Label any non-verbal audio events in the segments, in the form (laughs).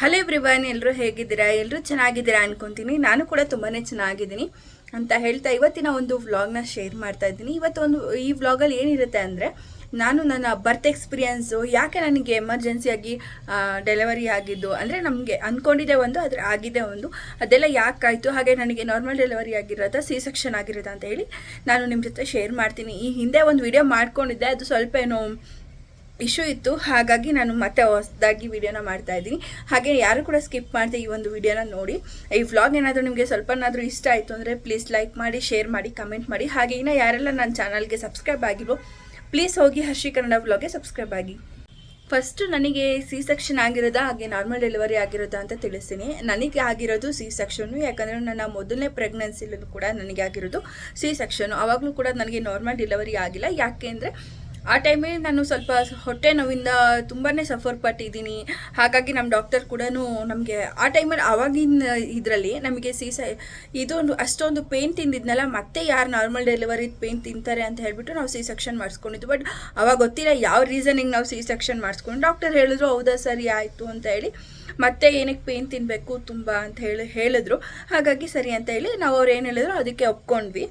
Hello everyone ಎಲ್ಲರೂ ಹೇಗಿದ್ದೀರಾ? ಎಲ್ಲರೂ ಚೆನ್ನಾಗಿದ್ದೀರಾ ಅನ್ಕೊಂತೀನಿ. ನಾನು ಕೂಡ ತುಂಬಾ ಚೆನ್ನಾಗಿದ್ದೀನಿ ಅಂತ ಹೇಳ್ತಾ ಇವತ್ತಿನ ಒಂದು ವ್ಲಾಗ್ನ ಶೇರ್ ಮಾಡ್ತಾ ಇದ್ದೀನಿ. ಇವತ್ತು ಒಂದು, ಈ ವ್ಲಾಗಲ್ಲಿ ಏನಿರುತ್ತೆ ಅಂದರೆ, ನಾನು ನನ್ನ ಬರ್ತ್ ಎಕ್ಸ್ಪೀರಿಯನ್ಸು ಯಾಕೆ ನನಗೆ ಎಮರ್ಜೆನ್ಸಿಯಾಗಿ ಡೆಲಿವರಿ ಆಗಿದ್ದು ಅಂದರೆ ನಮಗೆ ಅಂದ್ಕೊಂಡಿದ್ದೆ ಒಂದು, ಅದ್ರ ಆಗಿದೆ ಒಂದು. ಅದೆಲ್ಲ ಯಾಕಾಯಿತು? ಹಾಗೆ ನನಗೆ ನಾರ್ಮಲ್ ಡೆಲಿವರಿ ಆಗಿರೋದ ಸಿ ಸೆಕ್ಷನ್ ಆಗಿರೋದ ಅಂತ ಹೇಳಿ ನಾನು ನಿಮ್ಮ ಜೊತೆ ಶೇರ್ ಮಾಡ್ತೀನಿ. ಈ ಹಿಂದೆ ಒಂದು ವಿಡಿಯೋ ಮಾಡ್ಕೊಂಡಿದ್ದೆ. ಅದು ಸ್ವಲ್ಪ ಏನೋ ಇಶ್ಯೂ ಇತ್ತು. ಹಾಗಾಗಿ ನಾನು ಮತ್ತೆ ಹೊಸದಾಗಿ ವಿಡಿಯೋನ ಮಾಡ್ತಾ ಇದ್ದೀನಿ. ಹಾಗೆ ಯಾರು ಕೂಡ ಸ್ಕಿಪ್ ಮಾಡದೆ ಈ ಒಂದು ವಿಡಿಯೋನ ನೋಡಿ. ಈ ವ್ಲಾಗ್ ಏನಾದರೂ ನಿಮಗೆ ಸ್ವಲ್ಪನಾದರೂ ಇಷ್ಟ ಆಯಿತು ಅಂದರೆ ಪ್ಲೀಸ್ ಲೈಕ್ ಮಾಡಿ ಶೇರ್ ಮಾಡಿ ಕಮೆಂಟ್ ಮಾಡಿ. ಹಾಗೆ ಇನ್ನು ಯಾರೆಲ್ಲ ನನ್ನ ಚಾನಲ್ಗೆ ಸಬ್ಸ್ಕ್ರೈಬ್ ಆಗಿರೋ ಪ್ಲೀಸ್ ಹೋಗಿ ಹರ್ಷಿ ಕನ್ನಡ ವ್ಲಾಗ್ಗೆ ಸಬ್ಸ್ಕ್ರೈಬ್ ಆಗಿ. ಫಸ್ಟ್ ನನಗೆ ಸಿ ಸೆಕ್ಷನ್ ಆಗಿರೋದಾ, ಹಾಗೆ ನಾರ್ಮಲ್ ಡೆಲಿವರಿ ಆಗಿರೋದಾ ಅಂತ ತಿಳಿಸ್ತೀನಿ. ನನಗೆ ಆಗಿರೋದು ಸಿ ಸೆಕ್ಷನ್ನು ಯಾಕಂದರೆ ನನ್ನ ಮೊದಲನೇ ಪ್ರೆಗ್ನೆನ್ಸಿಲೂ ಕೂಡ ನನಗೆ ಆಗಿರೋದು ಸಿ ಸೆಕ್ಷನು ಆವಾಗಲೂ ಕೂಡ ನನಗೆ ನಾರ್ಮಲ್ ಡೆಲಿವರಿ ಆಗಿಲ್ಲ. ಯಾಕೆ ಅಂದರೆ ಆ ಟೈಮಲ್ಲಿ ನಾನು ಸ್ವಲ್ಪ ಹೊಟ್ಟೆ ನೋವಿಂದ ತುಂಬಾ ಸಫರ್ ಪಟ್ಟಿದ್ದೀನಿ. ಹಾಗಾಗಿ ನಮ್ಮ ಡಾಕ್ಟರ್ ಕೂಡ ನಮಗೆ ಆ ಟೈಮಲ್ಲಿ ಆವಾಗಿನ ಇದರಲ್ಲಿ ನಮಗೆ ಸಿ ಸ ಇದೊಂದು ಅಷ್ಟೊಂದು ಪೇನ್ ತಿಂದಿದ್ನಲ್ಲ, ಮತ್ತೆ ಯಾರು ನಾರ್ಮಲ್ ಡೆಲಿವರಿ ಪೇನ್ ತಿಂತಾರೆ ಅಂತ ಹೇಳಿಬಿಟ್ಟು ನಾವು ಸಿ ಸೆಕ್ಷನ್ ಮಾಡಿಸ್ಕೊಂಡಿದ್ದು. ಬಟ್ ಅವಾಗ ಗೊತ್ತಿಲ್ಲ ಯಾವ ರೀಸನಿಗೆ ನಾವು ಸಿ ಸೆಕ್ಷನ್ ಮಾಡಿಸ್ಕೊಂಡು, ಡಾಕ್ಟರ್ ಹೇಳಿದ್ರು ಹೌದಾ ಸರಿ ಆಯಿತು ಅಂತ ಹೇಳಿ, ಮತ್ತೆ ಏನಕ್ಕೆ ಪೇನ್ ತಿನ್ನಬೇಕು ತುಂಬ ಅಂತ ಹೇಳಿ ಹೇಳಿದ್ರು. ಹಾಗಾಗಿ ಸರಿ ಅಂತ ಹೇಳಿ ನಾವು ಅವ್ರು ಏನು ಹೇಳಿದ್ರು ಅದಕ್ಕೆ ಒಪ್ಕೊಂಡ್ವಿ.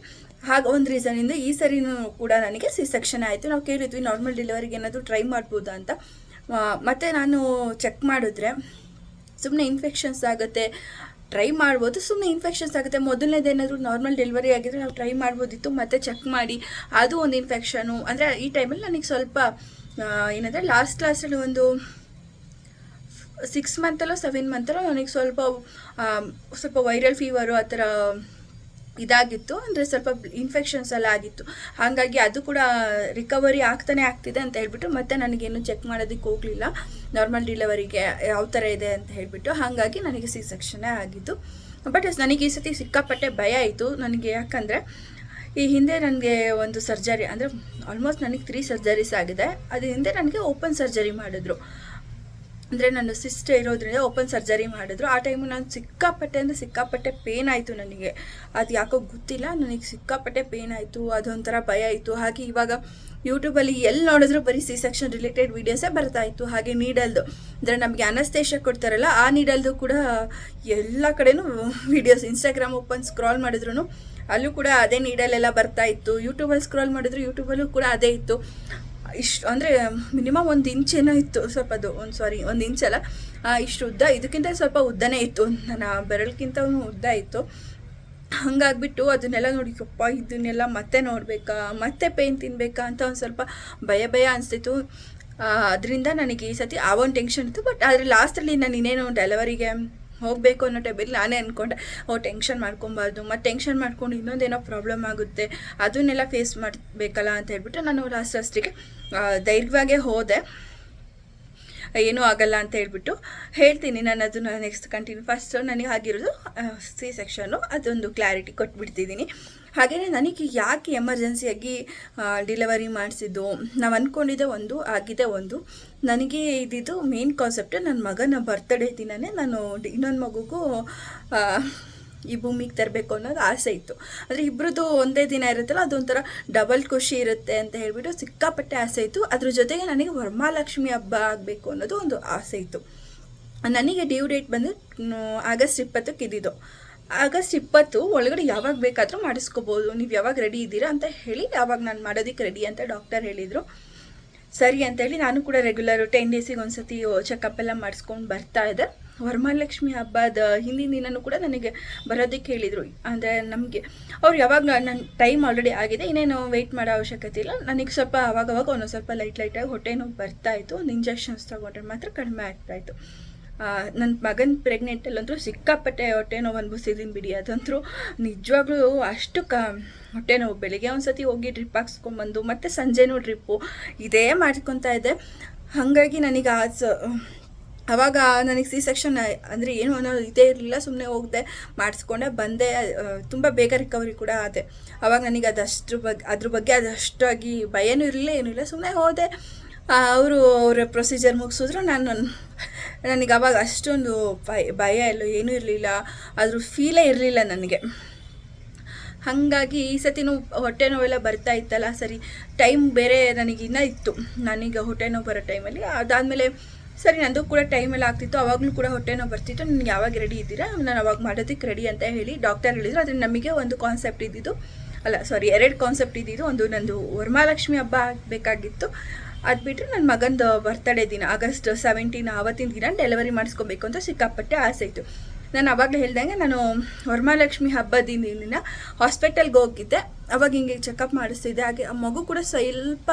ಹಾಗೆ ಒಂದು ರೀಸನಿಂದ ಈ ಸರಿನೂ ಕೂಡ ನನಗೆ ಸಿ ಸೆಕ್ಷನ್ ಆಯಿತು. ನಾವು ಕೇಳಿದ್ವಿ ನಾರ್ಮಲ್ ಡೆಲಿವರಿಗೆ ಏನಾದರೂ ಟ್ರೈ ಮಾಡ್ಬೋದಾ ಅಂತ. ಮತ್ತು ನಾನು ಚೆಕ್ ಮಾಡಿದ್ರೆ ಸುಮ್ಮನೆ ಇನ್ಫೆಕ್ಷನ್ಸ್ ಆಗುತ್ತೆ. ಟ್ರೈ ಮಾಡ್ಬೋದು ಸುಮ್ಮನೆ ಇನ್ಫೆಕ್ಷನ್ಸ್ ಆಗುತ್ತೆ. ಮೊದಲನೇದು ಏನಾದರೂ ನಾರ್ಮಲ್ ಡೆಲಿವರಿ ಆಗಿದ್ರೆ ನಾವು ಟ್ರೈ ಮಾಡ್ಬೋದಿತ್ತು. ಮತ್ತೆ ಚೆಕ್ ಮಾಡಿ, ಅದು ಒಂದು ಇನ್ಫೆಕ್ಷನು ಅಂದರೆ ಈ ಟೈಮಲ್ಲಿ ನನಗೆ ಸ್ವಲ್ಪ ಏನಂದರೆ ಲಾಸ್ಟ್ ಲಾಸ್ಟಲ್ಲಿ ಒಂದು ಸಿಕ್ಸ್ ಮಂತಲ್ಲೋ ಸೆವೆನ್ ಮಂತಲ್ಲೋ ನನಗೆ ಸ್ವಲ್ಪ ಸ್ವಲ್ಪ ವೈರಲ್ ಫೀವರು ಆ ಥರ ಇದಾಗಿತ್ತು ಅಂದರೆ ಸ್ವಲ್ಪ ಇನ್ಫೆಕ್ಷನ್ಸ್ ಎಲ್ಲ ಆಗಿತ್ತು. ಹಾಗಾಗಿ ಅದು ಕೂಡ ರಿಕವರಿ ಆಗ್ತಾನೆ ಆಗ್ತಿದೆ ಅಂತ ಹೇಳ್ಬಿಟ್ಟು ಮತ್ತೆ ನನಗೇನು ಚೆಕ್ ಮಾಡೋದಕ್ಕೆ ಹೋಗಲಿಲ್ಲ. ನಾರ್ಮಲ್ ಡಿಲೆವರಿಗೆ ಯಾವ ಥರ ಇದೆ ಅಂತ ಹೇಳಿಬಿಟ್ಟು. ಹಾಗಾಗಿ ನನಗೆ ಸಿ ಸೆಕ್ಷನ್ನೇ ಆಗಿದ್ದು. ಬಟ್ ನನಗೆ ಈ ಸತಿ ಸಿಕ್ಕಾಪಟ್ಟೆ ಭಯ ಆಯಿತು. ನನಗೆ ಯಾಕಂದರೆ ಈ ಹಿಂದೆ ನನಗೆ ಒಂದು ಸರ್ಜರಿ ಅಂದರೆ ಆಲ್ಮೋಸ್ಟ್ ನನಗೆ ತ್ರೀ ಸರ್ಜರೀಸ್ ಆಗಿದೆ. ಅದು ಹಿಂದೆ ನನಗೆ ಓಪನ್ ಸರ್ಜರಿ ಮಾಡಿದ್ರು. ಅಂದರೆ ನನ್ನ ಸಿಸ್ಟರ್ ಇರೋದ್ರಿಂದ ಓಪನ್ ಸರ್ಜರಿ ಮಾಡಿದ್ರು. ಆ ಟೈಮು ನಾನು ಸಿಕ್ಕಾಪಟ್ಟೆ ಅಂದರೆ ಸಿಕ್ಕಾಪಟ್ಟೆ ಪೇನ್ ಆಯಿತು ನನಗೆ. ಅದು ಯಾಕೋ ಗೊತ್ತಿಲ್ಲ, ನನಗೆ ಸಿಕ್ಕಾಪಟ್ಟೆ ಪೇನ್ ಆಯಿತು, ಅದೊಂಥರ ಭಯ ಆಯಿತು ಹಾಗೆ ಇವಾಗ ಯೂಟ್ಯೂಬಲ್ಲಿ ಎಲ್ಲಿ ನೋಡಿದ್ರು ಬರೀ ಸಿ ಸೆಕ್ಷನ್ ರಿಲೇಟೆಡ್ ವೀಡಿಯೋಸೇ ಬರ್ತಾ ಇತ್ತು. ಹಾಗೆ ನೀಡಲ್ದು ಅಂದರೆ ನಮಗೆ ಅನಸ್ತೇಶ ಕೊಡ್ತಾರಲ್ಲ, ಆ ನೀಡಲ್ದು ಕೂಡ ಎಲ್ಲ ಕಡೆನೂ ವೀಡಿಯೋಸ್ ಇನ್ಸ್ಟಾಗ್ರಾಮ್ ಓಪನ್ ಸ್ಕ್ರಾಲ್ ಮಾಡಿದ್ರು ಅಲ್ಲೂ ಕೂಡ ಅದೇ ನೀಡಲೆಲ್ಲ ಬರ್ತಾ ಇತ್ತು. ಯೂಟ್ಯೂಬಲ್ಲಿ ಸ್ಕ್ರಾಲ್ ಮಾಡಿದ್ರು ಯೂಟ್ಯೂಬಲ್ಲೂ ಕೂಡ ಅದೇ ಇತ್ತು. ಇಷ್ಟು ಅಂದರೆ ಮಿನಿಮಮ್ ಒಂದು ಇಂಚೇನೋ ಇತ್ತು ಸ್ವಲ್ಪ ಅದು, ಒಂದು ಸಾರಿ, ಒಂದು ಇಂಚಲ್ಲ ಇಷ್ಟು ಉದ್ದ, ಇದಕ್ಕಿಂತ ಸ್ವಲ್ಪ ಉದ್ದನೇ ಇತ್ತು. ನನ್ನ ಬೆರಳಿಗಿಂತ ಉದ್ದ ಇತ್ತು. ಹಂಗಾಗ್ಬಿಟ್ಟು ಅದನ್ನೆಲ್ಲ ನೋಡಿ, ಯಪ್ಪ, ಇದನ್ನೆಲ್ಲ ಮತ್ತೆ ನೋಡಬೇಕಾ, ಮತ್ತೆ ಪೇನ್ ತಿನ್ನಬೇಕಾ ಅಂತ ಒಂದು ಸ್ವಲ್ಪ ಭಯ ಭಯ ಅನಿಸ್ತಿತ್ತು. ಅದರಿಂದ ನನಗೆ ಈ ಸತಿ ಆ ಒಂದು ಟೆನ್ಷನ್ ಇತ್ತು ಬಟ್ ಆದರೆ ಲಾಸ್ಟಲ್ಲಿ ನಾನು ಇನ್ನೇನು ಡೆಲಿವರಿಗೆ ಹೋಗಬೇಕು ಅನ್ನೋ ಟೈಮಲ್ಲಿ ನಾನೇ ಅಂದ್ಕೊಂಡೆ ಓ ಟೆನ್ಷನ್ ಮಾಡ್ಕೊಬಾರ್ದು, ಮತ್ತು ಟೆನ್ಷನ್ ಮಾಡ್ಕೊಂಡು ಇನ್ನೊಂದೇನೋ ಪ್ರಾಬ್ಲಮ್ ಆಗುತ್ತೆ, ಅದನ್ನೆಲ್ಲ ಫೇಸ್ ಮಾಡಬೇಕಲ್ಲ ಅಂತ ಹೇಳ್ಬಿಟ್ಟು ನಾನು ಲಾಸ್ಟ್ ಲಾಸ್ಟಿಗೆ ಧೈರ್ಯವಾಗೇ ಹೋದೆ. ಏನೂ ಆಗಲ್ಲ ಅಂತ ಹೇಳ್ಬಿಟ್ಟು ಹೇಳ್ತೀನಿ. ನಾನು ಅದನ್ನು ನೆಕ್ಸ್ಟ್ ಕಂಟಿನ್ಯೂ ಫಸ್ಟ್ ನನಗೆ ಆಗಿರೋದು ಸಿ ಸೆಕ್ಷನ್ನು ಅದೊಂದು ಕ್ಲಾರಿಟಿ ಕೊಟ್ಬಿಡ್ತಿದ್ದೀನಿ. ಹಾಗೆಯೇ ನನಗೆ ಯಾಕೆ ಎಮರ್ಜೆನ್ಸಿಯಾಗಿ ಡಿಲಿವರಿ ಮಾಡಿಸಿದ್ದು? ನಾವು ಅಂದ್ಕೊಂಡಿದ್ದೆ ಒಂದು, ಆಗಿದೆ ಒಂದು. ನನಗೆ ಇದ್ದಿದ್ದು ಮೇನ್ ಕಾನ್ಸೆಪ್ಟ್ ನನ್ನ ಮಗನ ಬರ್ತ್ಡೇ ದಿನವೇ ನಾನು ಇನ್ನೊಂದು ಮಗುಗೂ ಈ ಭೂಮಿಗೆ ತರಬೇಕು ಅನ್ನೋದು ಆಸೆ ಇತ್ತು. ಅಂದರೆ ಇಬ್ಬರದ್ದು ಒಂದೇ ದಿನ ಇರುತ್ತಲ್ಲ, ಅದೊಂಥರ ಡಬಲ್ ಖುಷಿ ಇರುತ್ತೆ ಅಂತ ಹೇಳಿಬಿಟ್ಟು ಸಿಕ್ಕಾಪಟ್ಟೆ ಆಸೆ ಇತ್ತು. ಅದ್ರ ಜೊತೆಗೆ ನನಗೆ ವರಮಹಾಲಕ್ಷ್ಮಿ ಹಬ್ಬ ಆಗಬೇಕು ಅನ್ನೋದು ಒಂದು ಆಸೆ ಇತ್ತು. ನನಗೆ ಡ್ಯೂ ಡೇಟ್ ಬಂದು ಆಗಸ್ಟ್ ಇಪ್ಪತ್ತಕ್ಕೆ ಇದ್ದಿದ್ದು ಆಗಸ್ಟ್ ಇಪ್ಪತ್ತು ಒಳಗಡೆ ಯಾವಾಗ ಬೇಕಾದರೂ ಮಾಡಿಸ್ಕೋಬೋದು. ನೀವು ಯಾವಾಗ ರೆಡಿ ಇದ್ದೀರಾ ಅಂತ ಹೇಳಿ, ಯಾವಾಗ ನಾನು ಮಾಡೋದಕ್ಕೆ ರೆಡಿ ಅಂತ ಡಾಕ್ಟರ್ ಹೇಳಿದರು. ಸರಿ ಅಂತೇಳಿ ನಾನು ಕೂಡ ರೆಗ್ಯುಲರ್ ಟೆನ್ ಡೇಸಿಗೆ ಒಂದು ಸತಿ ಚೆಕಪ್ ಎಲ್ಲ ಮಾಡಿಸ್ಕೊಂಡು ಬರ್ತಾ ಇದ್ದೆ. ವರಮಹಾಲಕ್ಷ್ಮಿ ಹಬ್ಬದ ಹಿಂದಿನ ದಿನನೂ ಕೂಡ ನನಗೆ ಬರೋದಕ್ಕೆ ಹೇಳಿದರು ಅಂದರೆ ನಮಗೆ, ಅವ್ರು ಯಾವಾಗ ನನ್ನ ಟೈಮ್ ಆಲ್ರೆಡಿ ಆಗಿದೆ, ಇನ್ನೇನು ವೆಯ್ಟ್ ಮಾಡೋ ಅವಶ್ಯಕತೆ ಇಲ್ಲ. ನನಗೆ ಸ್ವಲ್ಪ ಅವಾಗವಾಗ ಒಂದೊಂದು ಸ್ವಲ್ಪ ಲೈಟ್ ಲೈಟಾಗಿ ಹೊಟ್ಟೆ ನೋವು ಬರ್ತಾ ಇತ್ತು. ಒಂದು ಇಂಜೆಕ್ಷನ್ಸ್ ತೊಗೊಂಡ್ರೆ ಮಾತ್ರ ಕಡಿಮೆ ಆಗ್ತಾಯಿತ್ತು ನನ್ನ ಮಗನ ಪ್ರೆಗ್ನೆಂಟಲ್ಲಂತೂ ಸಿಕ್ಕಾಪಟ್ಟೆ ಹೊಟ್ಟೆ ನೋವು ಅನ್ಭವಿಸಿದ್ದೀನಿ ಬಿಡಿ. ಅದಂತರೂ ನಿಜವಾಗ್ಲೂ ಅಷ್ಟು ಕ, ಹೊಟ್ಟೆ ನೋವು. ಬೆಳಿಗ್ಗೆ ಒಂದು ಸತಿ ಹೋಗಿ ಡ್ರಿಪ್ ಹಾಕ್ಸ್ಕೊಂಬಂದು, ಮತ್ತು ಸಂಜೆನೂ ಡ್ರಿಪ್ಪು ಇದೇ ಮಾಡ್ಕೊತಾ ಇದ್ದೆ. ಹಾಗಾಗಿ ನನಗೆ ಆ ಅವಾಗ ನನಗೆ ಸಿ ಸೆಕ್ಷನ್ ಅಂದರೆ ಏನು ಅನ್ನೋ ಇದೇ ಇರಲಿಲ್ಲ ಸುಮ್ಮನೆ ಹೋಗಿದೆ ಮಾಡಿಸ್ಕೊಂಡೆ, ಬಂದೆ ತುಂಬ ಬೇಗ ರಿಕವರಿ ಕೂಡ ಆದೆ. ಅವಾಗ ನನಗೆ ಅದಷ್ಟ್ರ ಬಗ್ಗೆ ಅದ್ರ ಬಗ್ಗೆ ಅದಷ್ಟಾಗಿ ಭಯನೂ ಇರಲಿಲ್ಲ, ಏನೂ ಇಲ್ಲ ಸುಮ್ಮನೆ ಹೋದೆ. ಅವರು ಅವರ ಪ್ರೊಸೀಜರ್ ಮುಗಿಸಿದ್ರು, ನಾನು ನನಗೆ ಅವಾಗ ಅಷ್ಟೊಂದು ಭಯ ಭಯ ಎಲ್ಲ ಏನೂ ಇರಲಿಲ್ಲ ಅದ್ರ ಫೀಲೇ ಇರಲಿಲ್ಲ ನನಗೆ. ಹಾಗಾಗಿ ಈ ಸತಿನೂ ಹೊಟ್ಟೆ ನೋವೆಲ್ಲ ಬರ್ತಾ ಇತ್ತಲ್ಲ, ಸರಿ ಟೈಮ್ ಬೇರೆ ನನಗಿನ್ನ ಇತ್ತು. ನನಗೆ ಹೊಟ್ಟೆ ನೋವು ಬರೋ ಟೈಮಲ್ಲಿ ಅದಾದಮೇಲೆ ಸರಿ, ನಂದು ಕೂಡ ಟೈಮ್ ಎಲ್ಲ ಆಗ್ತಿತ್ತು. ಅವಾಗಲೂ ಕೂಡ ಹೊಟ್ಟೆ ನೋವು ಬರ್ತಿತ್ತು. ನಿಮ್ಗೆ ಯಾವಾಗ ರೆಡಿ ಇದ್ದೀರಾ? ನಾನು ಅವಾಗ ಮಾಡೋದಕ್ಕೆ ರೆಡಿ ಅಂತ ಹೇಳಿ ಡಾಕ್ಟರ್ ಹೇಳಿದ್ರು. ಅದ್ರ ನಮಗೆ ಒಂದು ಕಾನ್ಸೆಪ್ಟ್ ಇದ್ದಿದ್ದು, ಅಲ್ಲ ಸಾರಿ ಎರಡು ಕಾನ್ಸೆಪ್ಟ್ ಇದ್ದಿದ್ದು. ಒಂದು ನಂದು ವರಮಹಾಲಕ್ಷ್ಮಿ ಹಬ್ಬ ಆಗಬೇಕಾಗಿತ್ತು ಅದು ಬಿಟ್ಟರೆ ನನ್ನ ಮಗಂದು ಬರ್ತಡೇ ದಿನ, ಆಗಸ್ಟ್ ಸೆವೆಂಟೀನ್ ಆವತ್ತಿನ ದಿನ ಡೆಲಿವರಿ ಮಾಡಿಸ್ಕೋಬೇಕು ಅಂತ ಸಿಕ್ಕಾಪಟ್ಟೆ ಆಸೆ ಇತ್ತು. ನಾನು ಅವಾಗಲೇ ಹೇಳ್ದಂಗೆ ನಾನು ವರಮಹಾಲಕ್ಷ್ಮಿ ಹಬ್ಬದ ದಿನ ಹಾಸ್ಪಿಟಲ್ಗೆ ಹೋಗಿದ್ದೆ. ಅವಾಗ ಹಿಂಗೆ ಚೆಕಪ್ ಮಾಡಿಸ್ತಿದ್ದೆ. ಹಾಗೆ ಆ ಮಗು ಕೂಡ ಸ್ವಲ್ಪ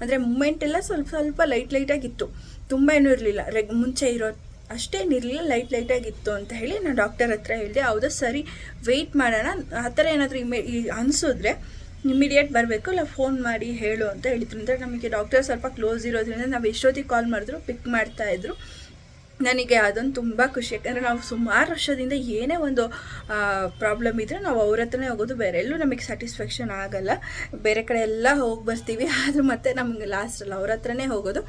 ಅಂದರೆ ಮೂಮೆಂಟ್ ಎಲ್ಲ ಸ್ವಲ್ಪ ಸ್ವಲ್ಪ ಲೈಟ್ ಲೈಟಾಗಿತ್ತು ತುಂಬ ಏನೂ ಇರಲಿಲ್ಲ. ರೆಗ್ ಮುಂಚೆ ಇರೋ ಅಷ್ಟೇನಿರಲಿಲ್ಲ ಲೈಟ್ ಲೈಟಾಗಿತ್ತು ಅಂತ ಹೇಳಿ ನಾನು ಡಾಕ್ಟರ್ ಹತ್ರ ಹೇಳಿದೆ. ಹೌದಾ, ಸರಿ ವೆಯ್ಟ್ ಮಾಡೋಣ. ಆ ಥರ ಏನಾದರೂ ಇಮೆ ಅನಿಸಿದ್ರೆ ಇಮಿಡಿಯೇಟ್ ಬರಬೇಕು. ಇಲ್ಲ ಫೋನ್ ಮಾಡಿ ಹೇಳು ಅಂತ ಹೇಳಿದ್ರು. ಅಂದರೆ ನಮಗೆ ಡಾಕ್ಟರ್ ಸ್ವಲ್ಪ ಕ್ಲೋಸ್ ಇರೋದ್ರಿಂದ ನಾವು ಎಷ್ಟೊತ್ತಿಗೆ ಕಾಲ್ ಮಾಡಿದ್ರು ಪಿಕ್ ಮಾಡ್ತಾಯಿದ್ರು ನನಗೆ ಅದೊಂದು ತುಂಬ ಖುಷಿ. ಯಾಕಂದರೆ ನಾವು ಸುಮಾರು ವರ್ಷದಿಂದ ಏನೇ ಒಂದು ಪ್ರಾಬ್ಲಮ್ ಇದ್ದರೆ ನಾವು ಅವ್ರ ಹತ್ರನೇ ಹೋಗೋದು. ಬೇರೆ ಎಲ್ಲೂ ನಮಗೆ ಸ್ಯಾಟಿಸ್ಫ್ಯಾಕ್ಷನ್ ಆಗಲ್ಲ. ಬೇರೆ ಕಡೆ ಎಲ್ಲ ಹೋಗಿ ಬರ್ತೀವಿ. ಆದರೂ ಮತ್ತೆ ನಮಗೆ ಲಾಸ್ಟಲ್ಲಿ ಅವ್ರ ಹತ್ರನೇ ಹೋಗೋದು.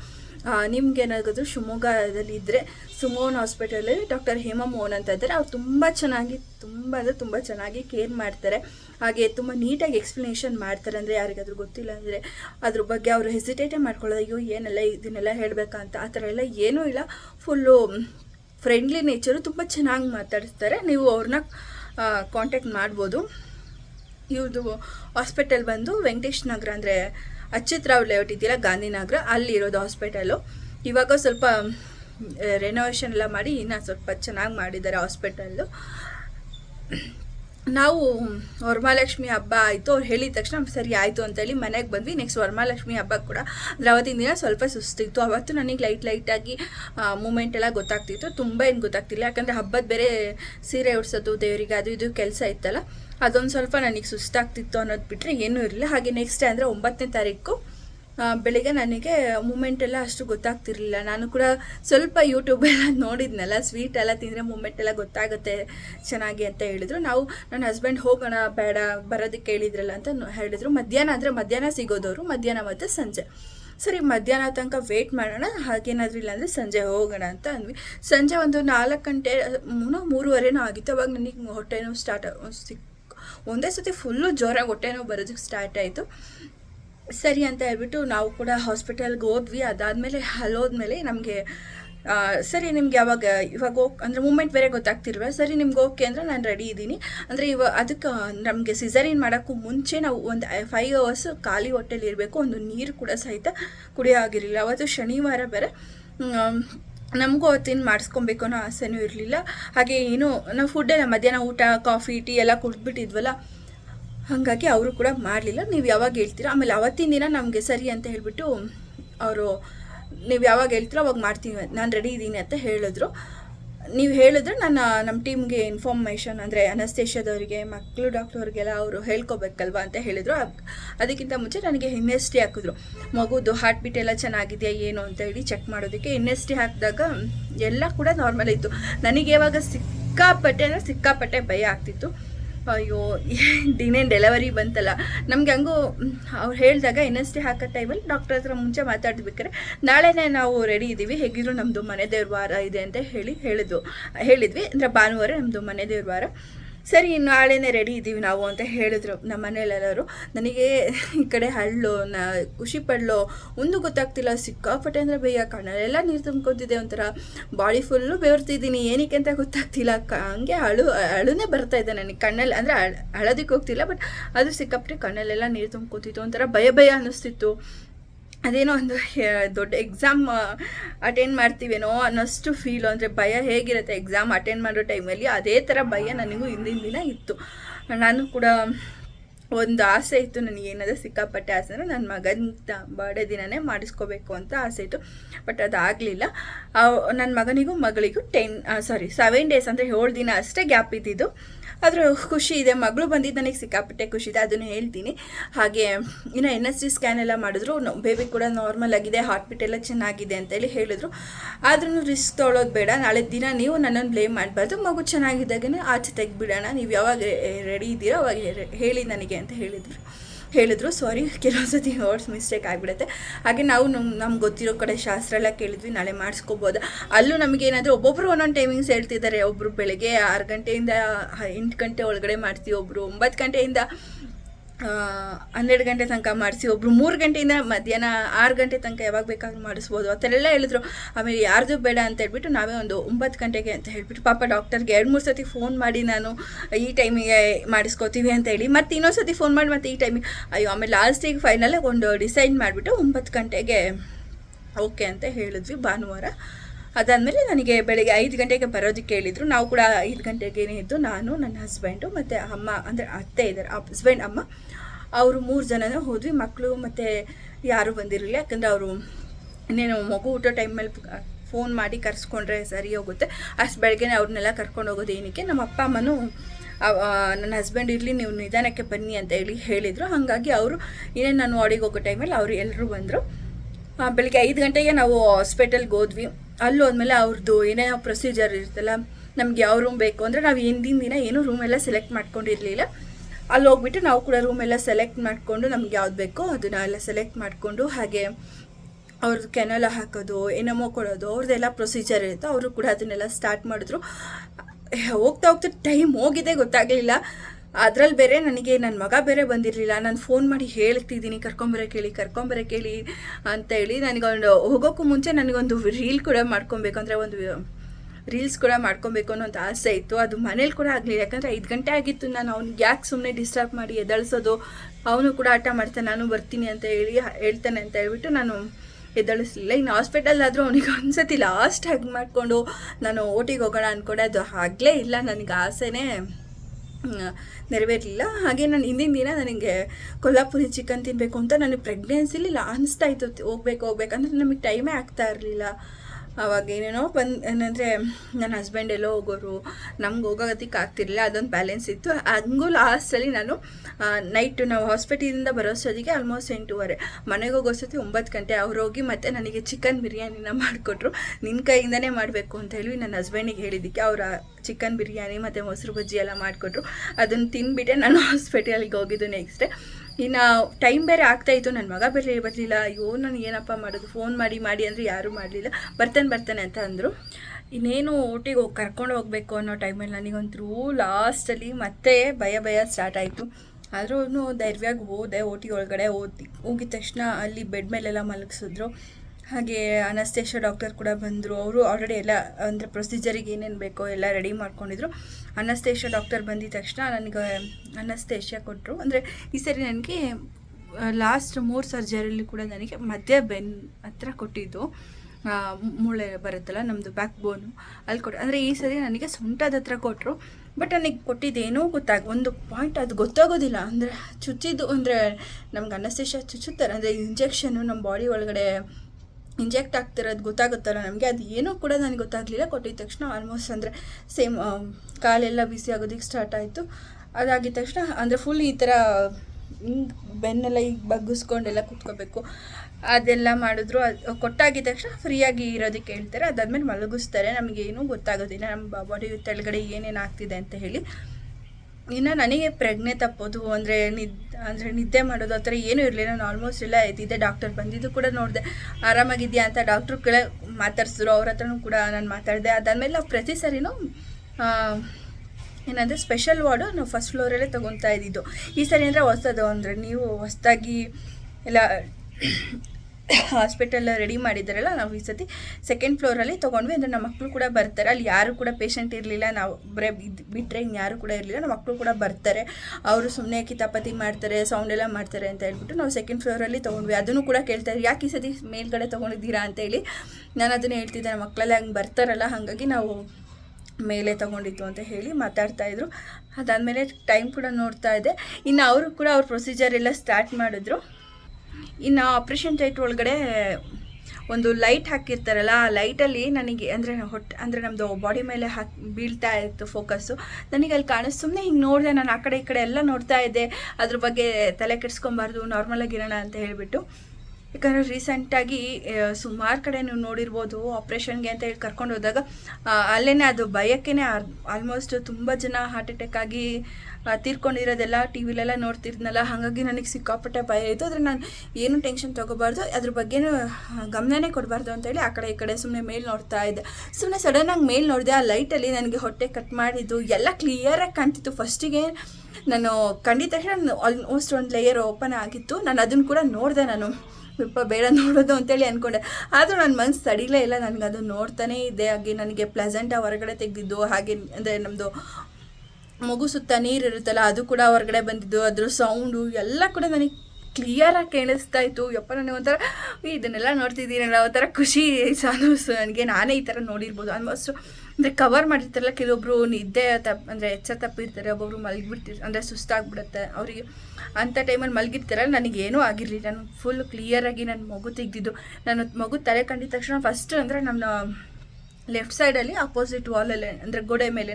ನಿಮ್ಗೆ ಏನಾಗೋದು ಶಿವಮೊಗ್ಗದಲ್ಲಿ ಇದ್ದರೆ ಸುಮೋನ್ ಹಾಸ್ಪಿಟಲಲ್ಲಿ ಡಾಕ್ಟರ್ ಹೇಮಾ ಮೋಹನ್ ಅಂತ ಇದ್ದಾರೆ. ಅವ್ರು ತುಂಬ ಚೆನ್ನಾಗಿ, ತುಂಬ ಅಂದರೆ ತುಂಬ ಚೆನ್ನಾಗಿ ಕೇರ್ ಮಾಡ್ತಾರೆ. ಹಾಗೆ ತುಂಬ ನೀಟಾಗಿ ಎಕ್ಸ್ಪ್ಲನೇಷನ್ ಮಾಡ್ತಾರೆ ಅಂದರೆ ಯಾರಿಗಾದ್ರೂ ಗೊತ್ತಿಲ್ಲ ಅಂದರೆ ಅದ್ರ ಬಗ್ಗೆ ಅವರು ಹೆಸಿಟೇಟೇ ಮಾಡ್ಕೊಳ್ಳೋದು, ಅಯ್ಯೋ, ಏನೆಲ್ಲ ಇದನ್ನೆಲ್ಲ ಹೇಳಬೇಕಂತ ಆ ಥರ ಎಲ್ಲ ಏನೂ ಇಲ್ಲ. ಫುಲ್ಲು ಫ್ರೆಂಡ್ಲಿ ನೇಚರು ತುಂಬ ಚೆನ್ನಾಗಿ ಮಾತಾಡಿಸ್ತಾರೆ. ನೀವು ಅವ್ರನ್ನ ಕಾಂಟ್ಯಾಕ್ಟ್ ಮಾಡ್ಬೋದು. ಇವ್ರದ್ದು ಹಾಸ್ಪಿಟಲ್ ಬಂದು ವೆಂಕಟೇಶ್ ನಗರ ಅಂದರೆ ಅಚ್ಯುತ್ ರಾವ್ ಲೇಔಟ್ ಇದೆಯಲ್ಲ ಗಾಂಧಿನಗರ, ಅಲ್ಲಿ ಇರೋದು ಹಾಸ್ಪಿಟಲು ಇವಾಗ ಸ್ವಲ್ಪ ರೆನೋವೇಷನ್ ಎಲ್ಲ ಮಾಡಿ ಇನ್ನೂ ಸ್ವಲ್ಪ ಚೆನ್ನಾಗಿ ಮಾಡಿದ್ದಾರೆ ಹಾಸ್ಪಿಟಲ್ಲು ನಾವು ವರಮಹಾಲಕ್ಷ್ಮಿ ಹಬ್ಬ ಆಯಿತು, ಅವ್ರು ಹೇಳಿದ ತಕ್ಷಣ ಸರಿ ಆಯಿತು ಅಂತೇಳಿ ಮನೆಗೆ ಬಂದ್ವಿ. ನೆಕ್ಸ್ಟ್ ವರಮಹಾಲಕ್ಷ್ಮಿ ಹಬ್ಬ ಕೂಡ ಅಂದರೆ ಅವತ್ತಿನ ದಿನ ಸ್ವಲ್ಪ ಸುಸ್ತಿತ್ತು. ಅವತ್ತು ನನಗೆ ಲೈಟ್ ಲೈಟಾಗಿ ಮೂಮೆಂಟ್ ಎಲ್ಲ ಗೊತ್ತಾಗ್ತಿತ್ತು. ತುಂಬ ಏನು ಗೊತ್ತಾಗ್ತಿಲ್ಲ. ಯಾಕಂದರೆ ಹಬ್ಬದ ಬೇರೆ ಸೀರೆ ಉಡ್ಸೋದು, ದೇವರಿಗೆ ಅದು ಇದು ಕೆಲಸ ಇತ್ತಲ್ಲ, ಅದೊಂದು ಸ್ವಲ್ಪ ನನಗೆ ಸುಸ್ತಾಗ್ತಿತ್ತು ಅನ್ನೋದು ಬಿಟ್ಟರೆ ಏನೂ ಇರಲಿಲ್ಲ. ಹಾಗೆ ನೆಕ್ಸ್ಟ್ ಡೇ ಅಂದರೆ ಒಂಬತ್ತನೇ ತಾರೀಕು ಬೆಳಿಗ್ಗೆ ನನಗೆ ಮೂಮೆಂಟ್ ಎಲ್ಲ ಅಷ್ಟು ಗೊತ್ತಾಗ್ತಿರ್ಲಿಲ್ಲ. ನಾನು ಕೂಡ ಸ್ವಲ್ಪ ಯೂಟ್ಯೂಬ್ ಯೂಟ್ಯೂಬೆಲ್ಲ ನೋಡಿದ್ನಲ್ಲ ಸ್ವೀಟ್ ಎಲ್ಲ ತಿಂದರೆ ಮೂಮೆಂಟ್ ಎಲ್ಲ ಗೊತ್ತಾಗುತ್ತೆ ಚೆನ್ನಾಗಿ ಅಂತ ಹೇಳಿದ್ರು. ನಾವು ನನ್ನ ಹಸ್ಬೆಂಡ್ ಹೋಗೋಣ, ಬೇಡ, ಬರೋದಕ್ಕೆ ಹೇಳಿದ್ರಲ್ಲ ಅಂತ ಹೇಳಿದರು. ಮಧ್ಯಾಹ್ನ ಅಂದರೆ ಮಧ್ಯಾಹ್ನ ಸಿಗೋದವರು, ಮಧ್ಯಾಹ್ನ ಮತ್ತು ಸಂಜೆ. ಸರಿ, ಮಧ್ಯಾಹ್ನ ತನಕ ವೇಟ್ ಮಾಡೋಣ, ಹಾಗೇನಾದ್ರೂ ಇಲ್ಲಾಂದರೆ ಸಂಜೆ ಹೋಗೋಣ ಅಂತ ಅಂದ್ವಿ. ಸಂಜೆ ಒಂದು ನಾಲ್ಕು ಗಂಟೆ ಮೂರುವರೆನೂ ಆಗಿತ್ತು. ಅವಾಗ ನನಗೆ ಹೊಟ್ಟೆನೂ ಸ್ಟಾರ್ಟ್ ಸಿಕ್ ಒಂದೇ ಸತಿ ಫುಲ್ಲು ಜ್ವರ ಹೊಟ್ಟೆ ನೋವು ಬರೋದಕ್ಕೆ ಸ್ಟಾರ್ಟ್ ಆಯಿತು. ಸರಿ ಅಂತ ಹೇಳ್ಬಿಟ್ಟು ನಾವು ಕೂಡ ಹಾಸ್ಪಿಟಲ್ಗೆ ಹೋದ್ವಿ. ಅದಾದಮೇಲೆ ಅಲ್ಲೋದ್ಮೇಲೆ ನಮಗೆ ಸರಿ ನಿಮ್ಗೆ ಯಾವಾಗ, ಇವಾಗ ಹೋಗ್, ಅಂದರೆ ಮೂಮೆಂಟ್ ಬೇರೆ ಗೊತ್ತಾಗ್ತಿಲ್ವ? ಸರಿ ನಿಮ್ಗೆ ಓಕೆ ಅಂದರೆ ನಾನು ರೆಡಿ ಇದ್ದೀನಿ. ಅಂದರೆ ಇವ, ಅದಕ್ಕೆ ನಮಗೆ ಸಿಸರಿನ್ ಮಾಡೋಕ್ಕೂ ಮುಂಚೆ ನಾವು ಒಂದು ಫೈವ್ ಅವರ್ಸ್ ಖಾಲಿ ಹೊಟ್ಟೆಲಿ ಇರಬೇಕು. ಒಂದು ನೀರು ಕೂಡ ಸಹಿತ ಕುಡಿಯೋ ಆಗಿರಲಿಲ್ಲ ಅವತ್ತು ಶನಿವಾರ ಬೇರೆ. ನಮಗೂ ಅವತ್ತಿನ ಮಾಡಿಸ್ಕೊಬೇಕು ಅನ್ನೋ ಆಸೆನೂ ಇರಲಿಲ್ಲ. ಹಾಗೆ ಏನು, ನಾವು ಫುಡ್ಡೆಲ್ಲ ಮಧ್ಯಾಹ್ನ ಊಟ ಕಾಫಿ ಟೀ ಎಲ್ಲ ಕುಡಿದ್ಬಿಟ್ಟಿದ್ವಲ್ಲ? ಹಾಗಾಗಿ ಅವರು ಕೂಡ ಮಾಡಲಿಲ್ಲ. ನೀವು ಯಾವಾಗ ಹೇಳ್ತೀರಾ? ಆಮೇಲೆ ಅವತ್ತಿನ ದಿನ ನಮಗೆ ಸರಿ ಅಂತ ಹೇಳಿಬಿಟ್ಟು ಅವರು, ನೀವು ಯಾವಾಗ ಹೇಳ್ತೀರೋ ಅವಾಗ ಮಾಡ್ತೀನಿ, ನಾನು ರೆಡಿ ಇದ್ದೀನಿ ಅಂತ ಹೇಳಿದ್ರು. ನೀವು ಹೇಳಿದ್ರೆ ನಾನು ನಮ್ಮ ಟೀಮ್ಗೆ ಇನ್ಫಾರ್ಮೇಷನ್ ಅಂದರೆ ಅನಸ್ತೇಷದವರಿಗೆ ಮಕ್ಕಳು ಡಾಕ್ಟ್ರವ್ರಿಗೆಲ್ಲ ಅವರು ಹೇಳ್ಕೊಬೇಕಲ್ವ ಅಂತ ಹೇಳಿದರು. ಅದಕ್ಕಿಂತ ಮುಂಚೆ ನನಗೆ ಎನ್ ಎಸ್ ಟಿ ಹಾಕಿದ್ರು. ಮಗುದು ಹಾರ್ಟ್ ಬೀಟ್ ಎಲ್ಲ ಚೆನ್ನಾಗಿದೆಯಾ, ಏನು ಅಂತ ಹೇಳಿ ಚೆಕ್ ಮಾಡೋದಕ್ಕೆ ಎನ್ ಎಸ್ ಟಿ ಹಾಕಿದಾಗ ಎಲ್ಲ ಕೂಡ ನಾರ್ಮಲ್ ಇತ್ತು. ನನಗೆ ಯಾವಾಗ ಸಿಕ್ಕಾಪಟ್ಟೆ ಅಂದರೆ ಸಿಕ್ಕಾಪಟ್ಟೆ ಭಯ ಆಗ್ತಿತ್ತು. ಅಯ್ಯೋ ಇನ್ನೇನು ಡೆಲಿವರಿ ಬಂತಲ್ಲ. ನಮ್ಗೆ ಹಂಗೂ, ಅವ್ರು ಹೇಳಿದಾಗ ಇನ್ನಷ್ಟೇ ಹಾಕೋ ಟೈಮಲ್ಲಿ ಡಾಕ್ಟರ್ ಹತ್ರ ಮುಂಚೆ ಮಾತಾಡ್ಬೇಕಾರೆ, ನಾಳೆನೇ ನಾವು ರೆಡಿ ಇದ್ದೀವಿ ಹೇಗಿದ್ರು ನಮ್ಮದು ಮನೆ ದೇವ್ರ ವಾರ ಇದೆ ಅಂತ ಹೇಳಿ ಹೇಳಿದ್ವು ಹೇಳಿದ್ವಿ, ಅಂದರೆ ಭಾನುವಾರ ನಮ್ಮದು ಮನೆ ದೇವ್ರ ವಾರ. ಸರಿ ನಾಳೆನೇ ರೆಡಿ ಇದ್ದೀವಿ ನಾವು ಅಂತ ಹೇಳಿದ್ರು ನಮ್ಮ ಮನೇಲೆಲ್ಲರೂ ನನಗೆ ಈ ಕಡೆ ಹಳ್ಳು, ನ ಖುಷಿ ಪಡ್ಲು ಒಂದು ಗೊತ್ತಾಗ್ತಿಲ್ಲ. ಸಿಕ್ಕಾಪಟ್ಟೆ ಅಂದರೆ ಬೇಯ, ಕಣ್ಣಲ್ಲೆಲ್ಲ ನೀರು ತುಂಬ್ಕೊತಿದ್ದೆ ಒಂಥರ. ಬಾಡಿ ಫುಲ್ಲು ಬೆವರ್ತಿದ್ದೀನಿ. ಏನಕ್ಕೆ ಅಂತ ಗೊತ್ತಾಗ್ತಿಲ್ಲ. ಕ, ಹಂಗೆ ಅಳು, ಅಳುನೇ ಬರ್ತಾ ಇದೆ ನನಗೆ. ಕಣ್ಣಲ್ಲಿ ಅಂದರೆ ಅಳೋದಕ್ಕೆ ಹೋಗ್ತಿಲ್ಲ, ಬಟ್ ಅದು ಸಿಕ್ಕಾಪಟ್ಟೆ ಕಣ್ಣಲ್ಲೆಲ್ಲ ನೀರು ತುಂಬ್ಕೊತಿತ್ತು. ಒಂಥರ ಭಯ ಭಯ ಅನ್ನಿಸ್ತಿತ್ತು. ಅದೇನೋ ಒಂದು ದೊಡ್ಡ ಎಕ್ಸಾಮ್ ಅಟೆಂಡ್ ಮಾಡ್ತೀವೇನೋ ಅನ್ನೋಷ್ಟು ಫೀಲು ಅಂದರೆ ಭಯ ಹೇಗಿರುತ್ತೆ ಎಕ್ಸಾಮ್ ಅಟೆಂಡ್ ಮಾಡೋ ಟೈಮಲ್ಲಿ ಅದೇ ಥರ ಭಯ ನನಗೂ ಹಿಂದಿನ ದಿನ ಇತ್ತು. ನಾನು ಕೂಡ ಒಂದು ಆಸೆ ಇತ್ತು, ನನಗೆ ಏನಾದರೂ ಸಿಕ್ಕಾಪಟ್ಟೆ ಆಸೆ ಅಂದರೆ ನನ್ನ ಮಗನ ಬರ್ಡೇ ದಿನವೇ ಮಾಡಿಸ್ಕೋಬೇಕು ಅಂತ ಆಸೆ ಇತ್ತು ಬಟ್ ಅದಾಗಲಿಲ್ಲ ನನ್ನ ಮಗನಿಗೂ ಮಗಳಿಗೂ ಟೆನ್ ಸಾರಿ ಸೆವೆನ್ ಡೇಸ್ ಅಂದರೆ ಏಳು ದಿನ ಅಷ್ಟೇ ಗ್ಯಾಪ್ ಇದ್ದಿದ್ದು. ಆದರೂ ಖುಷಿ ಇದೆ. ಮಗಳು ಬಂದಿದ್ದು ನನಗೆ ಸಿಕ್ಕಾಪಟ್ಟೆ ಖುಷಿ ಇದೆ, ಅದನ್ನು ಹೇಳ್ತೀನಿ. ಹಾಗೆ, ಇನ್ನು ಎನ್ ಎಸ್ ಸಿ ಸ್ಕ್ಯಾನ್ ಎಲ್ಲ ಮಾಡಿದ್ರು. ಬೇಬಿ ಕೂಡ ನಾರ್ಮಲ್ ಆಗಿದೆ ಹಾರ್ಟ್ ಬೀಟ್ ಎಲ್ಲ ಚೆನ್ನಾಗಿದೆ ಅಂತೇಳಿ ಹೇಳಿದ್ರು. ಆದ್ರೂ ರಿಸ್ಕ್ ತೊಗೊಳೋದು ಬೇಡ. ನಾಳೆ ದಿನ ನೀವು ನನ್ನನ್ನು ಬ್ಲೇಮ್ ಮಾಡಬಾರ್ದು. ಮಗು ಚೆನ್ನಾಗಿದ್ದಾಗೇ ಆಚೆ ತೆಗೆದುಬಿಡೋಣ. ನೀವು ಯಾವಾಗ ರೆಡಿ ಇದ್ದೀರೋ ಅವಾಗ ಹೇಳಿ ನನಗೆ ಅಂತ ಹೇಳಿದರು. ಹೇಳಿದ್ರು ಸಾರಿ ಕೆಲವು ಸತಿ ವರ್ಡ್ಸ್ ಮಿಸ್ಟೇಕ್ ಆಗಿಬಿಡುತ್ತೆ. ಹಾಗೆ ನಾವು ನಮ್ಮ ನಮ್ಗೆ ಗೊತ್ತಿರೋ ಕಡೆ ಶಾಸ್ತ್ರ ಎಲ್ಲ ಕೇಳಿದ್ವಿ, ನಾಳೆ ಮಾಡಿಸ್ಕೋಬೋದು. ಅಲ್ಲೂ ನಮಗೆ ಏನಾದರೂ ಒಬ್ಬೊಬ್ಬರು ಒಂದೊಂದು ಟೈಮಿಂಗ್ಸ್ ಹೇಳ್ತಿದ್ದಾರೆ ಒಬ್ಬರು ಬೆಳಗ್ಗೆ ಆರು ಗಂಟೆಯಿಂದ, ಎಂಟು ಗಂಟೆ ಒಳಗಡೆ ಮಾಡ್ತೀವಿ ಒಬ್ಬರು ಒಂಬತ್ತು ಗಂಟೆಯಿಂದ ಹನ್ನೆರಡು ಗಂಟೆ ತನಕ ಮಾಡಿಸಿ ಒಬ್ಬರು ಮೂರು ಗಂಟೆಯಿಂದ ಮಧ್ಯಾಹ್ನ ಆರು ಗಂಟೆ ತನಕ ಯಾವಾಗ ಬೇಕಾದ್ರೂ ಮಾಡಿಸ್ಬೋದು. ಆ ಥರ ಎಲ್ಲ ಹೇಳಿದ್ರು, ಆಮೇಲೆ ಯಾರ್ದು ಬೇಡ ಅಂತ ಹೇಳ್ಬಿಟ್ಟು ನಾವೇ ಒಂದು ಒಂಬತ್ತು ಗಂಟೆಗೆ ಅಂತ ಹೇಳ್ಬಿಟ್ಟು ಪಾಪ ಡಾಕ್ಟರ್ಗೆ ಎರಡು ಮೂರು ಸತಿ ಫೋನ್ ಮಾಡಿ ನಾನು, ಈ ಟೈಮಿಗೆ ಮಾಡಿಸ್ಕೋತೀವಿ ಅಂತ ಹೇಳಿ, ಮತ್ತೆ ಇನ್ನೊಂದು ಸತಿ ಫೋನ್ ಮಾಡಿ ಮತ್ತೆ ಈ ಟೈಮಿಗೆ, ಅಯ್ಯೋ, ಆಮೇಲೆ ಲಾಸ್ಟಿಗೆ ಫೈನಲ್ ಒಂದು ಡಿಸೈಡ್ ಮಾಡಿಬಿಟ್ಟು ಒಂಬತ್ತು ಗಂಟೆಗೆ ಓಕೆ ಅಂತ ಹೇಳಿದ್ವಿ ಭಾನುವಾರ. ಅದಾದಮೇಲೆ ನನಗೆ ಬೆಳಗ್ಗೆ ಐದು ಗಂಟೆಗೆ ಬರೋದಕ್ಕೆ ಹೇಳಿದರು ನಾವು ಕೂಡ ಐದು ಗಂಟೆಗೇನೆ ಇದ್ದು ನಾನು, ನನ್ನ ಹಸ್ಬೆಂಡು ಮತ್ತು ಅಮ್ಮ, ಅಂದರೆ ಅತ್ತೆ ಇದ್ದಾರೆ. ಹಸ್ಬೆಂಡ್ ಅಮ್ಮ, ಅವರು ಮೂರು ಜನನ ಹೋದ್ವಿ. ಮಕ್ಕಳು ಮತ್ತು ಯಾರೂ ಬಂದಿರಲಿಲ್ಲ. ಯಾಕಂದರೆ ಅವರು ಇನ್ನೇನು ಮಗು ಊಟೋ ಟೈಮಲ್ಲಿ ಫೋನ್ ಮಾಡಿ ಕರೆಸ್ಕೊಂಡ್ರೆ ಸರಿ ಹೋಗುತ್ತೆ. ಅಷ್ಟು ಬೆಳಗ್ಗೆ ಅವ್ರನ್ನೆಲ್ಲ ಕರ್ಕೊಂಡು ಹೋಗೋದು ಏನಕ್ಕೆ? ನಮ್ಮ ಅಪ್ಪ, ಅಮ್ಮನೂ ನನ್ನ ಹಸ್ಬೆಂಡ್ ಇರಲಿ, ನೀವು ನಿಧಾನಕ್ಕೆ ಬನ್ನಿ ಅಂತ ಹೇಳಿ ಹೇಳಿದರು. ಹಾಗಾಗಿ ಅವರು ಇನ್ನೇನು ನಾನು ವಾಡಿಗೆ ಹೋಗೋ ಟೈಮಲ್ಲಿ ಅವರು ಎಲ್ಲರೂ ಬಂದರು. ಬೆಳಿಗ್ಗೆ ಐದು ಗಂಟೆಗೆ ನಾವು ಹಾಸ್ಪಿಟಲ್ಗೆ ಹೋದ್ವಿ. ಅಲ್ಲಿ ಹೋದ್ಮೇಲೆ ಅವ್ರದ್ದು ಏನೇನೋ ಪ್ರೊಸೀಜರ್ ಇರುತ್ತಲ್ಲ, ನಮ್ಗೆ ಯಾವ ರೂಮ್ ಬೇಕು ಅಂದರೆ ನಾವು ಹಿಂದಿನ ದಿನ ಏನೂ ರೂಮ್ ಎಲ್ಲ ಸೆಲೆಕ್ಟ್ ಮಾಡ್ಕೊಂಡಿರಲಿಲ್ಲ. ಅಲ್ಲಿ ಹೋಗ್ಬಿಟ್ಟು ನಾವು ಕೂಡ ರೂಮ್ ಎಲ್ಲ ಸೆಲೆಕ್ಟ್ ಮಾಡಿಕೊಂಡು ನಮ್ಗೆ ಯಾವ್ದು ಬೇಕೋ ಅದನ್ನ ಎಲ್ಲ ಸೆಲೆಕ್ಟ್ ಮಾಡಿಕೊಂಡು ಹಾಗೆ ಅವ್ರದ್ದು ಕೆನಲ ಹಾಕೋದು, ಏನಮೋ ಕೊಡೋದು ಅವ್ರದ್ದೆಲ್ಲ ಪ್ರೊಸೀಜರ್ ಇರುತ್ತೆ. ಅವರು ಕೂಡ ಅದನ್ನೆಲ್ಲ ಸ್ಟಾರ್ಟ್ ಮಾಡಿದ್ರು. ಹೋಗ್ತಾ ಹೋಗ್ತಾ ಟೈಮ್ ಹೋಗಿದೆ, ಗೊತ್ತಾಗಲಿಲ್ಲ. ಅದ್ರಲ್ಲಿ ಬೇರೆ ನನಗೆ ನನ್ನ ಮಗ ಬೇರೆ ಬಂದಿರಲಿಲ್ಲ. ನಾನು ಫೋನ್ ಮಾಡಿ ಹೇಳ್ತಿದ್ದೀನಿ ಕರ್ಕೊಂಬರ ಕೇಳಿ ಕರ್ಕೊಂಬರ ಕೇಳಿ ಅಂತ ಹೇಳಿ ನನಗೊಂದು ಹೋಗೋಕ್ಕೂ ಮುಂಚೆ ನನಗೊಂದು ರೀಲ್ ಕೂಡ ಮಾಡ್ಕೊಬೇಕು ಅಂದರೆ ಒಂದು ರೀಲ್ಸ್ ಕೂಡ ಮಾಡ್ಕೊಬೇಕು ಅನ್ನೋ ಒಂದು ಆಸೆ ಇತ್ತು. ಅದು ಮನೇಲಿ ಕೂಡ ಆಗಲಿಲ್ಲ. ಯಾಕಂದರೆ ಐದು ಗಂಟೆ ಆಗಿತ್ತು. ನಾನು ಅವ್ನಿಗೆ ಯಾಕೆ ಸುಮ್ಮನೆ ಡಿಸ್ಟರ್ಬ್ ಮಾಡಿ ಎದಳಿಸೋದು ಅವನು ಕೂಡ ಆಟ ಮಾಡ್ತಾನೆ, ನಾನು ಬರ್ತೀನಿ ಅಂತ ಹೇಳಿ ಹೇಳ್ತಾನೆ ಅಂತ ಹೇಳ್ಬಿಟ್ಟು ನಾನು ಎದ್ದಳಿಸಲಿಲ್ಲ. ಇನ್ನು ಹಾಸ್ಪಿಟಲ್ ಆದರೂ ಅವನಿಗೆ ಒಂದ್ಸತಿ ಲಾಸ್ಟ್ ಹಾಗೆ ಮಾಡಿಕೊಂಡು ನಾನು ಓಟಿಗೆ ಹೋಗೋಣ ಅಂದ್ಕೊಂಡೆ ಅದು ಆಗಲೇ ಇಲ್ಲ. ನನಗೆ ಆಸೆನೇ ನೆರವೇರಲಿಲ್ಲ. ಹಾಗೆ ನಾನು ಹಿಂದಿನ ದಿನ ನನಗೆ ಕೊಲ್ಲಾಪುರಿ ಚಿಕನ್ ತಿನ್ನಬೇಕು ಅಂತ ನನಗೆ ಪ್ರೆಗ್ನೆನ್ಸಿಲಿ ಅನಿಸ್ತಾ ಇತ್ತು, ಹೋಗ್ಬೇಕು ಹೋಗ್ಬೇಕಂದ್ರೆ ನಮಗೆ ಟೈಮೇ ಆಗ್ತಾ ಇರಲಿಲ್ಲ. ಅವಾಗ ಏನೇನೋ ಬಂದು, ಏನಂದರೆ ನನ್ನ ಹಸ್ಬೆಂಡ್ ಎಲ್ಲೋ ಹೋಗೋರು, ನಮ್ಗೆ ಹೋಗೋದಕ್ಕೆ ಆಗ್ತಿರಲಿಲ್ಲ, ಅದೊಂದು ಬ್ಯಾಲೆನ್ಸ್ ಇತ್ತು. ಹಂಗೂ ಲಾಸ್ಟಲ್ಲಿ ನಾನು ನೈಟು ನಾವು ಹಾಸ್ಪಿಟಲಿಂದ ಬರೋಷ್ಟೊತ್ತಿಗೆ ಆಲ್ಮೋಸ್ಟ್ ಎಂಟೂವರೆ. ಮನೆಗೆ ಹೋಗೋಷ್ಟೊತ್ತಿಗೆ ಒಂಬತ್ತು ಗಂಟೆ ಅವ್ರು ಹೋಗಿ ಮತ್ತೆ ನನಗೆ ಚಿಕನ್ ಬಿರಿಯಾನಿನ ಮಾಡಿಕೊಟ್ರು. ನಿನ್ನ ಕೈಯಿಂದನೇ ಮಾಡಬೇಕು ಅಂತ ಹೇಳಿ ನನ್ನ ಹಸ್ಬೆಂಡಿಗೆ ಹೇಳಿದ್ದಕ್ಕೆ ಅವರ ಚಿಕನ್ ಬಿರಿಯಾನಿ ಮತ್ತು ಮೊಸರು ಬಜ್ಜಿ ಎಲ್ಲ ಮಾಡಿಕೊಟ್ರು. ಅದನ್ನು ತಿನ್ಬಿಟ್ಟೆ ನಾನು ಹಾಸ್ಪಿಟಲಿಗೆ ಹೋಗಿದ್ದು ನೆಕ್ಸ್ಟ್ ಇನ್ನು ಟೈಮ್ ಬೇರೆ ಆಗ್ತಾ ಇತ್ತು. ನನ್ನ ಮಗ ಬೇರೆ ಬರಲಿಲ್ಲ. ಅಯ್ಯೋ, ನಾನು ಏನಪ್ಪ ಮಾಡೋದು? ಫೋನ್ ಮಾಡಿ ಮಾಡಿ ಅಂದರೆ ಯಾರೂ ಮಾಡಲಿಲ್ಲ. ಬರ್ತಾನೆ ಬರ್ತಾನೆ ಅಂತ ಅಂದರು. ಇನ್ನೇನು ಊಟಿಗೆ ಹೋಗಿ, ಕರ್ಕೊಂಡು ಹೋಗಬೇಕು ಅನ್ನೋ ಟೈಮಲ್ಲಿ ನನಗಂತೂ ಲಾಸ್ಟಲ್ಲಿ ಮತ್ತೆ ಭಯ ಭಯ ಸ್ಟಾರ್ಟ್ ಆಯಿತು. ಆದರೂ ಧೈರ್ಯವಾಗಿ ಹೋದೆ. ಓಟಿ ಒಳಗಡೆ ಓದಿ ಹೋಗಿದ ತಕ್ಷಣ ಅಲ್ಲಿ ಬೆಡ್ ಮೇಲೆಲ್ಲ ಮಲಗಿಸಿದ್ರು. ಹಾಗೆ ಅನಸ್ತೇಶ ಡಾಕ್ಟರ್ ಕೂಡ ಬಂದರು. ಅವರು ಆಲ್ರೆಡಿ ಎಲ್ಲ, ಅಂದರೆ ಪ್ರೊಸೀಜರಿಗೆ ಏನೇನು ಬೇಕೋ ಎಲ್ಲ ರೆಡಿ ಮಾಡ್ಕೊಂಡಿದ್ರು. ಅನಸ್ತೇಶ ಡಾಕ್ಟರ್ ಬಂದಿದ ತಕ್ಷಣ ನನಗೆ ಅನಸ್ತೇಶ ಕೊಟ್ಟರು ಅಂದರೆ ಈ ಸರಿ ನನಗೆ ಲಾಸ್ಟ್ ಮೂರು ಸರ್ಜರಿಲಿ ಕೂಡ ನನಗೆ ಮಧ್ಯ ಬೆನ್ ಹತ್ರ ಕೊಟ್ಟಿದ್ದು. ಮೂಳೆ ಬರುತ್ತಲ್ಲ ನಮ್ಮದು ಬ್ಯಾಕ್ ಬೋನು ಅಲ್ಲಿ ಕೊಟ್ಟು ಅಂದರೆ ಈ ಸರಿ ನನಗೆ ಸೊಂಟದ ಹತ್ರ ಕೊಟ್ಟರು ಬಟ್ ನನಗೆ ಕೊಟ್ಟಿದ್ದೇನೂ ಗೊತ್ತಾಗ, ಒಂದು ಪಾಯಿಂಟ್ ಅದು ಗೊತ್ತಾಗೋದಿಲ್ಲ. ಅಂದರೆ ಚುಚ್ಚಿದ್ದು, ಅಂದರೆ ನಮ್ಗೆ ಅನಸ್ತೇಶ ಚುಚ್ಚುತ್ತಾರೆ. ಅಂದರೆ ಇಂಜೆಕ್ಷನು ನಮ್ಮ ಬಾಡಿ ಒಳಗಡೆ ಇಂಜೆಕ್ಟ್ ಆಗ್ತಿರೋದು ಗೊತ್ತಾಗುತ್ತಲ್ಲ ನಮಗೆ? ಅದು ಏನೂ ಕೂಡ ನನಗೆ ಗೊತ್ತಾಗಲಿಲ್ಲ. ಕೊಟ್ಟಿದ ತಕ್ಷಣ ಆಲ್ಮೋಸ್ಟ್ ಅಂದರೆ ಸೇಮ್ ಕಾಲೆಲ್ಲ ಬಿಸಿ ಆಗೋದಕ್ಕೆ ಸ್ಟಾರ್ಟ್ ಆಯಿತು. ಅದಾಗಿದ ತಕ್ಷಣ ಅಂದರೆ ಫುಲ್ ಈ ಥರ ಹಿಂಗೆ ಬೆನ್ನೆಲ್ಲ ಈಗ ಬಗ್ಗಿಸ್ಕೊಂಡೆಲ್ಲ ಕೂತ್ಕೋಬೇಕು. ಅದೆಲ್ಲ ಮಾಡಿದ್ರು. ಅದು, ಕೊಟ್ಟಾಗಿದ ತಕ್ಷಣ ಫ್ರೀಯಾಗಿ ಇರೋದಕ್ಕೆ ಹೇಳ್ತಾರೆ. ಅದಾದಮೇಲೆ ಮಲಗಿಸ್ತಾರೆ. ನಮಗೇನೂ ಗೊತ್ತಾಗೋದಿಲ್ಲ. ನಮ್ಮ ಬಾಡಿ ತೆಳಗಡೆ ಏನೇನು ಆಗ್ತಿದೆ ಅಂತ ಹೇಳಿ. ಇನ್ನು ನನಗೆ ಪ್ರಜ್ಞೆ ತಪ್ಪೋದು ಅಂದರೆ ನಿದ್, ಅಂದರೆ ನಿದ್ದೆ ಮಾಡೋದು ಆ ಥರ ಏನೂ ಇರಲಿಲ್ಲ. ನಾನು ಆಲ್ಮೋಸ್ಟ್ ಎಲ್ಲ ಎದ್ದಿದ್ದೆ ಡಾಕ್ಟರ್ ಬಂದಿದ್ದು ಕೂಡ ನೋಡಿದೆ. ಆರಾಮಾಗಿದ್ಯಾ ಅಂತ ಡಾಕ್ಟ್ರು ಕೂಡ ಮಾತಾಡ್ಸಿದ್ರು, ಅವ್ರ ಹತ್ರನೂ ಕೂಡ ನಾನು ಮಾತಾಡಿದೆ. ಅದಾದಮೇಲೆ ನಾವು ಪ್ರತಿ ಸರಿನೂ ಏನಂದರೆ ಸ್ಪೆಷಲ್ ವಾರ್ಡು ನಾವು ಫಸ್ಟ್ ಫ್ಲೋರಲ್ಲೇ ತೊಗೊತಾ ಇದ್ದಿದ್ದು. ಈ ಸರಿ ಅಂದರೆ ಹೊಸದು, ಅಂದರೆ ನೀವು ಹೊಸದಾಗಿ ಎಲ್ಲ ಹಾಸ್ಪಿಟಲ್ ರೆಡಿ ಮಾಡಿದ್ದಾರಲ್ಲ, ನಾವು ಈ ಸತಿ ಸೆಕೆಂಡ್ ಫ್ಲೋರಲ್ಲಿ ತೊಗೊಂಡ್ವಿ. ಅಂದರೆ ನಮ್ಮ ಮಕ್ಕಳು ಕೂಡ ಬರ್ತಾರೆ. ಅಲ್ಲಿ ಯಾರು ಕೂಡ ಪೇಷಂಟ್ ಇರಲಿಲ್ಲ. ನಾವು ಬರೇ ಇದು ಬಿಟ್ಟರೆ ಯಾರು ಕೂಡ ಇರಲಿಲ್ಲ. ನಮ್ಮ ಮಕ್ಕಳು ಕೂಡ ಬರ್ತಾರೆ. ಅವರು ಸುಮ್ಮನೆ ಕಿತಾಪತಿ ಮಾಡ್ತಾರೆ ಸೌಂಡ್ ಎಲ್ಲ ಮಾಡ್ತಾರೆ ಅಂತ ಹೇಳ್ಬಿಟ್ಟು ನಾವು ಸೆಕೆಂಡ್ ಫ್ಲೋರಲ್ಲಿ ತೊಗೊಂಡ್ವಿ. ಅದನ್ನು ಕೂಡ ಕೇಳ್ತಾರೆ ಯಾಕೆ ಈ ಸತಿ ಮೇಲ್ಗಡೆ ತೊಗೊಂಡಿದ್ದೀರಾ ಅಂತೇಳಿ ನಾನು ಅದನ್ನು ಹೇಳ್ತಿದ್ದೆ. ನಮ್ಮ ಮಕ್ಕಳೆಲ್ಲ ಹಂಗೆ ಬರ್ತಾರಲ್ಲ, ಹಾಗಾಗಿ ನಾವು ಮೇಲೆ ತೊಗೊಂಡಿದ್ದು ಅಂತ ಹೇಳಿ ಮಾತಾಡ್ತಾ ಇದ್ರು. ಅದಾದಮೇಲೆ ಟೈಮ್ ಕೂಡ ನೋಡ್ತಾ ಇದ್ದೆ. ಇನ್ನು ಅವರು ಕೂಡ ಅವ್ರ ಪ್ರೊಸೀಜರ್ ಎಲ್ಲ ಸ್ಟಾರ್ಟ್ ಮಾಡಿದ್ರು. ಇನ್ನು ಆಪ್ರೇಷನ್ ಥೇಟ್ರ್ ಒಳಗಡೆ ಒಂದು ಲೈಟ್ ಹಾಕಿರ್ತಾರಲ್ಲ, ಆ ಲೈಟಲ್ಲಿ ನನಗೆ ಅಂದರೆ ಹೊಟ್ಟೆ, ಅಂದರೆ ನಮ್ಮದು ಬಾಡಿ ಮೇಲೆ ಹಾಕಿ ಬೀಳ್ತಾ ಇತ್ತು ಫೋಕಸ್ಸು ನನಗೆ ಅಲ್ಲಿ ಕಾಣಿಸ್ ಸುಮ್ಮನೆ ಹಿಂಗೆ ನೋಡಿದೆ, ನಾನು ಆ ಕಡೆ ಈ ಕಡೆ ಎಲ್ಲ ನೋಡ್ತಾ ಇದ್ದೆ. ಅದ್ರ ಬಗ್ಗೆ ತಲೆ ಕೆಡಿಸ್ಕೊಬಾರ್ದು ನಾರ್ಮಲಾಗಿರೋಣ ಅಂತ ಹೇಳಿಬಿಟ್ಟು. ಯಾಕಂದರೆ ರೀಸೆಂಟಾಗಿ ಸುಮಾರು ಕಡೆ ನೀವು ನೋಡಿರ್ಬೋದು ಆಪ್ರೇಷನ್ಗೆ ಅಂತ ಹೇಳಿ ಕರ್ಕೊಂಡು ಹೋದಾಗ ಅಲ್ಲೇ ಅದು ಭಯಕ್ಕೇ ಆಲ್ಮೋಸ್ಟ್ ತುಂಬ ಜನ ಹಾರ್ಟ್ ಅಟ್ಯಾಕ್ ಆಗಿ ತೀರ್ಕೊಂಡಿರೋದೆಲ್ಲ ಟಿ ವಿಲೆಲ್ಲ ನೋಡ್ತಿದ್ನಲ್ಲ, ಹಾಗಾಗಿ ನನಗೆ ಸಿಕ್ಕಾಪಟ್ಟೆ ಭಯ ಇತ್ತು. ಆದರೆ ನಾನು ಏನು ಟೆನ್ಷನ್ ತೊಗೋಬಾರ್ದು, ಅದ್ರ ಬಗ್ಗೆನೂ ಗಮನನೇ ಕೊಡಬಾರ್ದು ಅಂತೇಳಿ ಆ ಕಡೆ ಈ ಕಡೆ ಸುಮ್ಮನೆ ಮೇಲ್ ನೋಡ್ತಾ ಇದ್ದೆ. ಸುಮ್ಮನೆ ಸಡನ್ನಾಗಿ ಮೇಲ್ ನೋಡಿದೆ, ಆ ಲೈಟಲ್ಲಿ ನನಗೆ ಹೊಟ್ಟೆ ಕಟ್ ಮಾಡಿದ್ದು, ಎಲ್ಲ ಕ್ಲಿಯರಾಗಿ ಕಾಣ್ತಿತ್ತು. ಫಸ್ಟಿಗೆ ನಾನು ಖಂಡಿತ ಆಲ್ಮೋಸ್ಟ್ ಒಂದು ಲೇಯರ್ ಓಪನ್ ಆಗಿತ್ತು. ನಾನು ಅದನ್ನು ಕೂಡ ನೋಡಿದೆ ನಾನು. ಸ್ವಲ್ಪ ಬೇಡ ನೋಡೋದು ಅಂತೇಳಿ ಅಂದ್ಕೊಂಡೆ ಆದರೂ ನನ್ನ ಮನಸ್ಸು ತಡಿಲೇ ಇಲ್ಲ ನನಗೆ ಅದು ನೋಡ್ತಾನೇ ಇದೆ. ಹಾಗೆ ನನಗೆ ಪ್ಲೆಸೆಂಟ ಹೊರಗಡೆ ತೆಗೆದಿದ್ದು ಹಾಗೆ ಅಂದರೆ ನಮ್ಮದು ಮಗು ಸುತ್ತ ನೀರು ಇರುತ್ತಲ್ಲ ಅದು ಕೂಡ ಹೊರಗಡೆ ಬಂದಿದ್ದು. ಅದ್ರ ಸೌಂಡು ಎಲ್ಲ ಕೂಡ ನನಗೆ ಕ್ಲಿಯರಾಗಿ ಕೇಳಿಸ್ತಾ ಇತ್ತು. ಯಪ್ಪ ನನಗೆ ಒಂಥರ "ಈ, ಇದನ್ನೆಲ್ಲ ನೋಡ್ತಿದ್ದೀನಲ್ಲ ಒಂಥರ ಖುಷಿ ಸಾನೂಸು ನನಗೆ ನಾನೇ ಈ ಥರ ನೋಡಿರ್ಬೋದು. ಆಲ್ಮೋಸ್ಟು ಅಂದರೆ ಕವರ್ ಮಾಡಿರ್ತಾರಲ್ಲ ಕೆಲವೊಬ್ಬರು ನಿದ್ದೆ ತಪ್ಪ ಅಂದರೆ ಎಚ್ಚ ತಪ್ಪಿರ್ತಾರೆ ಒಬ್ಬೊಬ್ರು ಮಲಗಿಬಿಡ್ತಿರ್ ಅಂದರೆ ಸುಸ್ತಾಗ್ಬಿಡುತ್ತೆ. ಅವರಿಗೆ ಅಂಥ ಟೈಮಲ್ಲಿ ಮಲಗಿರ್ತಾರಲ್ಲ, ನನಗೇನೂ ಆಗಿರಲಿ. ನಾನು ಫುಲ್ ಕ್ಲಿಯರಾಗಿ ನನ್ನ ಮಗು ತೆಗೆದಿದ್ದು. ನಾನು ಮಗು ತಲೆ ಕಂಡಿದ ತಕ್ಷಣ ಫಸ್ಟ್ ಅಂದರೆ ನಮ್ಮ ಲೆಫ್ಟ್ ಸೈಡಲ್ಲಿ ಅಪೋಸಿಟ್ ವಾಲಲ್ಲೇ ಅಂದರೆ ಗೋಡೆ ಮೇಲೇ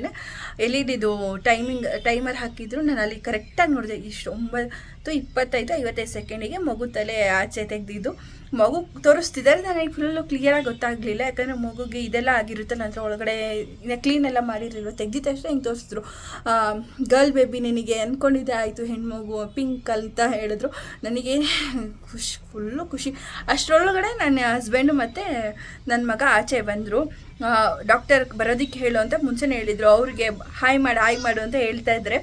ಎಲ್ಲಿ ಇ ಡಿದು ಟೈಮಿಂಗ್ ಟೈಮರ್ ಹಾಕಿದ್ರು. ನಾನು ಅಲ್ಲಿ ಕರೆಕ್ಟಾಗಿ ನೋಡಿದೆ. ಇಷ್ಟು ಒಂಬತ್ತು ಇಪ್ಪತ್ತೈದು ಐವತ್ತೈದು ಸೆಕೆಂಡಿಗೆ ಮಗು ತಲೆ ಆಚೆ ತೆಗೆದಿದ್ದು. ಮಗು ತೋರಿಸ್ತಿದ್ದಾರೆ ನನಗೆ ಫುಲ್ಲು ಕ್ಲಿಯರಾಗಿ ಗೊತ್ತಾಗಲಿಲ್ಲ. ಯಾಕಂದರೆ ಮಗುಗೆ ಇದೆಲ್ಲ ಆಗಿರುತ್ತೆ ನಂತರ ಒಳಗಡೆ ಇನ್ನು ಕ್ಲೀನ್ ಎಲ್ಲ ಮಾಡಿರಲಿಲ್ಲ. ತೆಗ್ದಿದ ತಕ್ಷಣ ಹಿಂಗೆ ತೋರಿಸಿದ್ರು. ಗರ್ಲ್ ಬೇಬಿ ನಿನಗೆ ಅಂದ್ಕೊಂಡಿದ್ದೆ ಆಯಿತು ಹೆಣ್ಮಗು ಪಿಂಕ್ ಅಂತ ಹೇಳಿದ್ರು. ನನಗೆ ಖುಷಿ ಫುಲ್ಲು ಖುಷಿ. ಅಷ್ಟರೊಳಗಡೆ ನನ್ನ ಹಸ್ಬೆಂಡು ಮತ್ತು ನನ್ನ ಮಗ ಆಚೆ ಬಂದರು. ಡಾಕ್ಟರ್ ಬರೋದಕ್ಕೆ ಹೇಳು ಅಂತ ಮುಂಚೆನೇ ಹೇಳಿದರು. ಅವ್ರಿಗೆ ಹಾಯ್ ಮಾಡು ಹಾಯ್ ಮಾಡು ಅಂತ ಹೇಳ್ತಾ ಇದ್ದಾರೆ